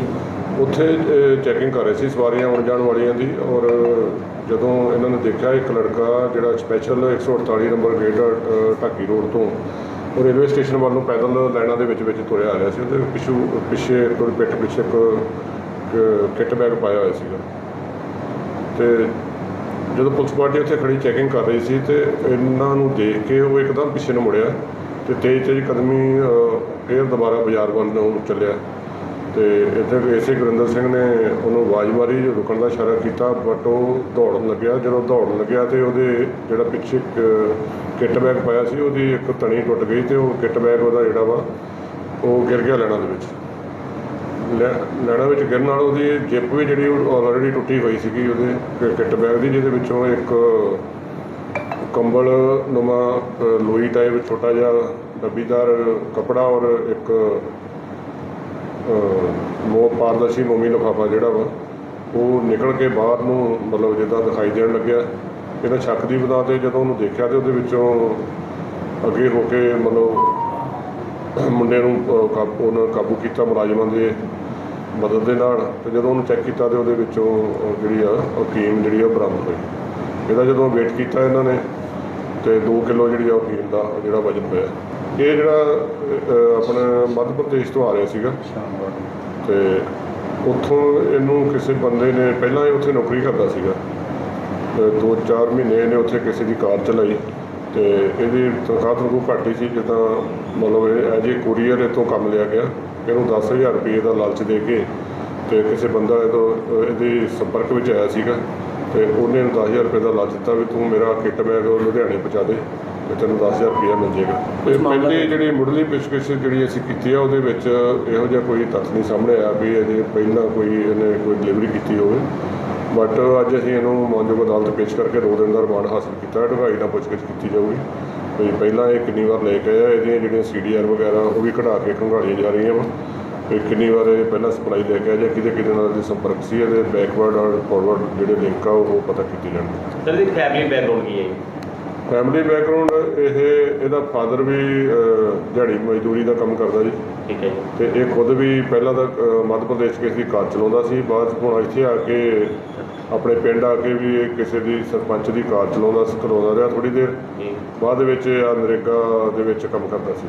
S2: ਉੱਥੇ ਚੈਕਿੰਗ ਕਰ ਰਹੇ ਸੀ ਸਵਾਰੀਆਂ ਆਉਣ ਜਾਣ ਵਾਲੀਆਂ ਦੀ ਔਰ ਜਦੋਂ ਇਹਨਾਂ ਨੇ ਦੇਖਿਆ ਇੱਕ ਲੜਕਾ ਜਿਹੜਾ special 148 number gate Dhaki road ਤੋਂ ਉਹ ਰੇਲਵੇ ਸਟੇਸ਼ਨ ਵੱਲ ਨੂੰ ਪੈਦਲ ਲਾਈਨਾਂ ਦੇ ਵਿੱਚ ਵਿੱਚ ਤੁਰਿਆ ਆ ਰਿਹਾ ਸੀ। ਉਹਦੇ ਪਿੱਛੂ ਪਿੱਛੇ ਉਹਦੇ ਪਿੱਠ ਪਿੱਛੇ ਇੱਕ ਕਿੱਟ ਬੈਗ ਪਾਇਆ ਹੋਇਆ ਸੀਗਾ। ਤੇ ਜਦੋਂ ਪੁਲਿਸ ਪਾਰਟੀ ਉੱਥੇ ਖੜੀ ਚੈਕਿੰਗ ਕਰ ਰਹੀ ਸੀ ਤੇ ਇਹਨਾਂ ਨੂੰ ਦੇਖ ਕੇ ਉਹ ਇੱਕਦਮ ਪਿੱਛੇ ਨੂੰ ਮੁੜਿਆ। ਤੇ ਤੇਜ਼ ਤੇਜ਼ ਕਦਮੀ ਅਹ, ਫੇਰ ਦੁਬਾਰਾ ਬਾਜ਼ਾਰ ਵੱਲ ਨੂੰ ਚੱਲਿਆ। ਤੇ ਇੱਧਰ ਏਸੇ ਗੁਰਿੰਦਰ ਸਿੰਘ ਨੇ ਉਹਨੂੰ ਆਵਾਜ਼ ਮਾਰੀ ਜੋ ਰੁਕਣ ਦਾ ਇਸ਼ਾਰਾ ਕੀਤਾ ਬਟ ਉਹ ਦੌੜਨ ਲੱਗਿਆ। ਜਦੋਂ ਦੌੜਨ ਲੱਗਿਆ ਤੇ ਉਹਦੇ ਜਿਹੜਾ ਪਿੱਛੇ ਇੱਕ ਕਿੱਟ ਬੈਗ ਪਾਇਆ ਸੀ ਉਹਦੀ ਇੱਕ ਤਣੀ ਟੁੱਟ ਗਈ ਤੇ ਉਹ ਕਿੱਟ ਬੈਗ ਉਹਦਾ ਜਿਹੜਾ ਵਾ ਉਹ ਗਿਰ ਗਿਆ ਲੈਣਾ ਦੇ ਵਿੱਚ। ਲੈ- ਲੈਣਾ ਵਿੱਚ ਗਿਰਨ ਨਾਲ ਉਹਦੀ ਜਿੱਪ ਵੀ ਜਿਹੜੀ ਆਲਰੇਡੀ ਟੁੱਟੀ ਹੋਈ ਸੀਗੀ ਉਹਦੇ ਕਿ- ਕਿੱਟ ਬੈਗ ਦੀ ਜਿਹਦੇ ਵਿੱਚੋਂ ਇੱਕ ਕੰਬਲ ਨੁਮਾ ਅ, ਲੋਈ ਟਾਈਪ ਛੋਟਾ ਜਿਹਾ ਡੱਬੀਦਾਰ ਕਪੜਾ ਔਰ ਇੱਕ ਮੋ ਪਾਰਦਰਸ਼ੀ ਮੋਮੀ ਲਿਫਾਫਾ ਜਿਹੜਾ ਵਾ ਉਹ ਨਿਕਲ ਕੇ ਬਾਹਰ ਨੂੰ ਮਤਲਬ ਜਿੱਦਾਂ ਦਿਖਾਈ ਦੇਣ ਲੱਗਿਆ। ਇਹਨਾਂ ਛੱਕ ਦੀ ਬਣਾ ਤੇ ਜਦੋਂ ਉਹਨੂੰ ਦੇਖਿਆ ਤੇ ਉਹਦੇ ਵਿੱਚੋਂ ਅੱਗੇ ਹੋ ਕੇ ਮਤਲਬ ਮੁੰਡੇ ਨੂੰ ਕਾਬੂ ਉਹਨਾਂ ਕਾਬੂ ਕੀਤਾ ਮੁਲਾਜ਼ਮਾਂ ਦੇ ਮਦਦ ਦੇ ਨਾਲ ਤੇ ਜਦੋਂ ਉਹਨੂੰ ਚੈੱਕ ਕੀਤਾ ਤੇ ਉਹਦੇ ਵਿੱਚੋਂ ਜਿਹੜੀ ਆ ਉਹ ਜਿਹੜੀ ਆ ਉਹ ਬਰਾਮਦ ਹੋਈ। ਇਹਦਾ ਜਦੋਂ ਵੇਟ ਕੀਤਾ ਇਹਨਾਂ ਨੇ ਤੇ 2 ਕਿਲੋ ਜਿਹੜੀ ਆ ਉਹ ਫੀਮ ਦਾ ਜਿਹੜਾ ਵਜਨ ਹੋਇਆ ਇਹ ਜਿਹੜਾ ਅ, ਆਪਣੇ ਮੱਧ ਪ੍ਰਦੇਸ਼ ਤੋਂ ਆ ਰਿਹਾ ਸੀਗਾ। ਤੇ ਉੱਥੋਂ ਇਹਨੂੰ ਕਿਸੇ ਬੰਦੇ ਨੇ ਪਹਿਲਾਂ ਇਹ ਉੱਥੇ ਨੌਕਰੀ ਕਰਦਾ ਸੀਗਾ। ਤੇ ਦੋ ਚਾਰ ਮਹੀਨੇ ਇਹਨੇ ਉੱਥੇ ਕਿਸੇ ਦੀ ਕਾਰ ਚਲਾਈ। ਤੇ ਇਹਦੀ ਤਨਖਾਹ ਤੋਂ ਘੱਟ ਹੀ ਸੀ ਜਿੱਦਾਂ ਮਤਲਬ ਇਹ ਐਜ ਏ ਕੁਰੀਅਰ ਤੋਂ ਕੰਮ ਲਿਆ ਗਿਆ। ਇਹਨੂੰ 10000 ਰੁਪਏ ਦਾ ਲਾਲਚ ਦੇ ਕੇ ਤੇ ਕਿਸੇ ਬੰਦਾ ਇਹਦੋਂ ਅਹ ਇਹਦੇ ਸੰਪਰਕ ਵਿੱਚ ਆਇਆ ਸੀਗਾ। ਤੇ ਉਹਨੇ ਇਹਨੂੰ 10000 ਰੁਪਏ ਦਾ ਲਾਲਚ ਦਿੱਤਾ ਵੀ ਤੂੰ ਮੇਰਾ ਕਿੱਟ ਬੈਗ ਲੁਧਿਆਣੇ ਪਹੁੰਚਾ ਦੇ ਤੇ ਤੈਨੂੰ 10000 ਰੁਪਏ ਮਿਲ ਜਾਏਗਾ ਤੇ ਪਹਿਲੀ ਜਿਹੜੀ ਮੁੱਢਲੀ ਪੁੱਛਗਿੱਛ ਜਿਹੜੀ ਅਸੀਂ ਕੀਤੀ ਆ ਉਹਦੇ ਵਿੱਚ ਇਹੋ ਜਿਹਾ ਕੋਈ ਤੱਥ ਨਹੀਂ ਸਾਹਮਣੇ ਆਇਆ ਵੀ ਇਹਦੇ ਪਹਿਲਾਂ ਕੋਈ ਇਹਨੇ ਕੋਈ ਡਿਲੀਵਰੀ ਕੀਤੀ ਹੋਵੇ। ਬਟ ਅੱਜ ਅਸੀਂ ਇਹਨੂੰ ਮੌਜੂਦਾ ਅਦਾਲਤ ਪੇਸ਼ ਕਰਕੇ ਦੋ ਦਿਨ ਦਾ ਰਿਮਾਂਡ ਹਾਸਲ ਕੀਤਾ ਢਗਾਈ ਨਾਲ ਪੁੱਛਗਿੱਛ ਕੀਤੀ ਜਾਊਗੀ। ਵੀ ਪਹਿਲਾਂ ਇਹ ਕਿੰਨੀ ਵਾਰ ਲੈ ਕੇ ਆਇਆ ਇਹਦੀਆਂ ਜਿਹੜੀਆਂ ਸੀਡੀਆਰ ਵਗੈਰਾ ਉਹ ਵੀ ਕਢਾ ਕੇ ਖੰਗਾਲੀਆਂ ਜਾ ਰਹੀਆਂ ਵਾ। ਵੀ ਕਿੰਨੀ ਵਾਰ ਇਹ ਪਹਿਲਾਂ ਸਪਲਾਈ ਲੈ ਕੇ ਆਇਆ ਜਾਂ ਕਿਹਦੇ ਕਿਹਦੇ ਨਾਲ ਇਹਦੇ ਸੰਪਰਕ ਸੀ ਇਹਦੇ ਬੈਕਵਰਡ ਔਰ ਫਾਰਵਰਡ ਜਿਹੜੇ ਲਿੰਕ ਆ ਉਹ ਪਤਾ ਕੀਤੇ ਜਾਣਗੇ
S3: ਸਰ ਇਹਦੀ ਫੈਮਿਲੀ ਬੈਕਗ੍ਰਾਉਂਡ ਕੀ ਹੈ?
S2: ਫੈਮਿਲੀ ਬੈਕਗ੍ਰਾਉਂਡ ਇਹ ਇਹਦਾ ਫਾਦਰ ਵੀ ਦਿਹਾੜੀ ਮਜ਼ਦੂਰੀ ਦਾ ਕੰਮ ਕਰਦਾ ਜੀ।
S3: ਠੀਕ ਹੈ ਜੀ।
S2: ਤੇ ਇਹ ਖੁਦ ਵੀ ਪਹਿਲਾਂ ਤਾਂ ਮੱਧ ਪ੍ਰਦੇਸ਼ ਕਿਸੇ ਦੀ ਕਾਰ ਚਲਾਉਂਦਾ ਸੀ ਬਾਅਦ 'ਚ ਹੁਣ ਇੱਥੇ ਆ ਕੇ ਆਪਣੇ ਪਿੰਡ ਆ ਕੇ ਵੀ ਇਹ ਕਿਸੇ ਦੀ ਸਰਪੰਚ ਦੀ ਕਾਰ ਚਲਾਉਂਦਾ ਸੀ ਚਲਾਉਂਦਾ ਰਿਹਾ ਥੋੜੀ ਦੇਰ। ਬਾਅਦ ਦੇ ਵਿੱਚ ਇਹ ਨਰੇਗਾ ਦੇ ਵਿੱਚ ਕੰਮ ਕਰਦਾ ਸੀ।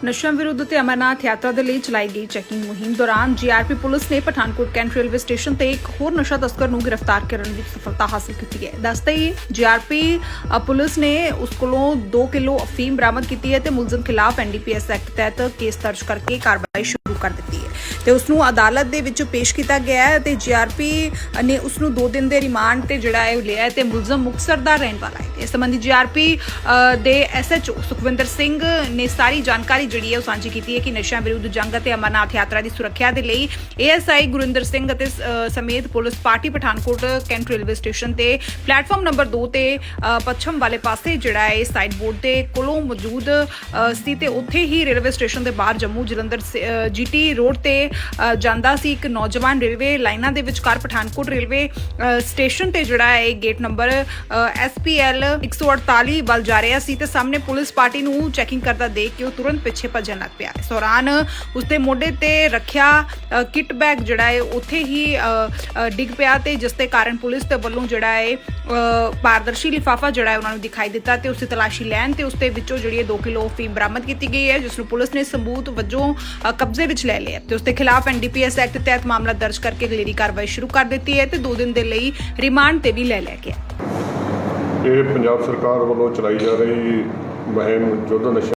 S1: ਨਸ਼ਿਆਂ ਵਿਰੁੱਧ ਤੇ ਅਮਰਨਾਥ ਯਾਤਰਾ ਦੇ ਲਈ ਚਲਾਈ ਗਈ ਚੈਕਿੰਗ ਮੁਹਿੰਮ ਦੌਰਾਨ ਜੀਆਰਪੀ ਪੁਲਿਸ ਨੇ ਪਠਾਨਕੋਟ ਕੈਂਟ ਰੇਲਵੇ ਸਟੇਸ਼ਨ ਤੇ ਇੱਕ ਹੋਰ ਨਸ਼ਾ ਤਸਕਰ ਨੂੰ ਗ੍ਰਿਫਤਾਰ ਕਰਨ ਵਿੱਚ ਸਫਲਤਾ ਹਾਸਲ ਕੀਤੀ ਹੈ। ਦੱਸਦੇ ਹੀ ਜੀਆਰਪੀ ਪੁਲਿਸ ਨੇ ਉਸ ਕੋਲੋਂ 2 ਕਿਲੋ ਅਫੀਮ ਬਰਾਮਦ ਕੀਤੀ ਹੈ ਤੇ ਮੁਲਜ਼ਮ ਖਿਲਾਫ ਐਨਡੀਪੀਐਸ ਐਕਟ ਤਹਿਤ ਕੇਸ ਦਰਜ ਕਰਕੇ ਕਾਰਵਾਈ ਸ਼ੁਰੂ ਕਰ ਦਿੱਤੀ ਹੈ। ਤੇ ਉਸ ਨੂੰ ਅਦਾਲਤ ਦੇ ਵਿੱਚ ਪੇਸ਼ ਕੀਤਾ ਗਿਆ ਹੈ ਤੇ ਜੀਆਰਪੀ ਨੇ ਉਸ ਨੂੰ 2 ਦਿਨ ਦੇ ਰਿਮਾਂਡ ਤੇ ਜਿਹੜਾ ਹੈ ਉਹ ਲਿਆ ਹੈ ਤੇ ਮੁਲਜ਼ਮ ਮੁਕਤਸਰ ਦਾ ਰਹਿਣ ਵਾਲਾ ਹੈ। ਇਸ ਸੰਬੰਧੀ ਜੀਆਰਪੀ ਦੇ ਐਸਐਚਓ ਸੁਖਵਿੰਦਰ ਸਿੰਘ ਨੇ ਸਾਰੀ ਜਾਣਕਾਰੀ ਜਿਹੜੀ ਹੈ ਉਹ ਸਾਂਝੀ ਕੀਤੀ ਹੈ ਕਿ ਨਸ਼ਿਆਂ ਵਿਰੁੱਧ ਜੰਗ ਅਤੇ ਅਮਰਨਾਥ ਯਾਤਰਾ ਦੀ ਸੁਰੱਖਿਆ ਦੇ ਲਈ ਏਐਸਆਈ ਗੁਰਿੰਦਰ ਸਿੰਘ ਅਤੇ ਸਮੇਤ police party Pathankot cantt railway station ਤੇ ਪਲੇਟਫਾਰਮ ਨੰਬਰ 2 ਤੇ ਪੱਛਮ ਵਾਲੇ ਪਾਸੇ ਜਿਹੜਾ ਹੈ ਸਾਈਡ ਬੋਰਡ ਦੇ ਕੋਲੋਂ ਮੌਜੂਦ ਅ, ਸੀ ਤੇ ਉੱਥੇ ਹੀ ਰੇਲਵੇ ਸਟੇਸ਼ਨ ਦੇ ਬਾਹਰ ਜੰਮੂ ਜਲੰਧਰ ਜੀਟੀ ਰੋਡ ਤੇ ਜਾਂਦਾ ਸੀ ਇੱਕ ਨੌਜਵਾਨ ਰੇਲਵੇ ਲਾਈਨਾਂ ਦੇ ਵਿਚਕਾਰ ਪਠਾਨਕੋਟ ਰੇਲਵੇ ਸਟੇਸ਼ਨ ਤੇ ਜਿਹੜਾ ਹੈ ਗੇਟ ਨੰਬਰ ਐਸਪੀਐਲ 148 ਵੱਲ ਜਾ ਰਿਹਾ ਸੀ ਤੇ ਸਾਹਮਣੇ ਪੁਲਿਸ ਪਾਰਟੀ ਨੂੰ ਚੈਕਿੰਗ ਕਰਦਾ ਦੇਖ ਕੇ ਉਹ ਤੁਰੰਤ ਪਿੱਛੇ ਭੱਜਣ ਲੱਗ ਪਿਆ। ਇਸ ਦੌਰਾਨ ਉਸਦੇ ਮੋਢੇ ਤੇ ਰੱਖਿਆ ਅ, ਬੈਗ ਜਿਹੜਾ ਹੈ ਉੱਥੇ ਹੀ ਡਿੱਗ ਪਿਆ ਤੇ ਜਿਸ ਦੇ ਕਾਰਨ ਪੁਲਿਸ ਦੇ ਵੱਲੋਂ ਜਿਹੜਾ ਹੈ ਪਾਰਦਰਸ਼ੀ ਲਿਫਾਫਾ ਜਿਹੜਾ ਹੈ ਉਹਨਾਂ ਨੂੰ ਦਿਖਾਈ ਦਿੱਤਾ ਤੇ ਉਸ ਤਲਾਸ਼ੀ ਲੈਣ ਤੇ ਉਸ ਦੇ ਵਿੱਚੋਂ ਜਿਹੜੀ ਹੈ 2 ਕਿਲੋ ਫੀਮ ਬਰਾਮਦ ਕੀਤੀ ਗਈ ਹੈ ਜਿਸ ਨੂੰ ਪੁਲਿਸ ਨੇ ਸਬੂਤ ਵਜੋਂ ਕਬਜ਼ੇ ਵਿੱਚ ਲੈ ਲਿਆ ਤੇ ਉਸ ਦੇ ਖਿਲਾਫ ਐਨਡੀਪੀਐਸ ਐਕਟ ਤਹਿਤ ਮਾਮਲਾ ਦਰਜ ਕਰਕੇ ਅਗਲੇਰੀ ਕਾਰਵਾਈ ਸ਼ੁਰੂ ਕਰ ਦਿੱਤੀ ਹੈ ਤੇ 2 ਦਿਨ ਦੇ ਲਈ ਰਿਮਾਂਡ ਤੇ ਵੀ ਲੈ ਲਿਆ ਗਿਆ।
S2: ਇਹ ਪੰਜਾਬ ਸਰਕਾਰ ਵੱਲੋਂ ਚਲਾਈ ਜਾ ਰਹੀ ਮੁਹਿੰਮ ਯੁੱਧ ਨਸ਼ਾ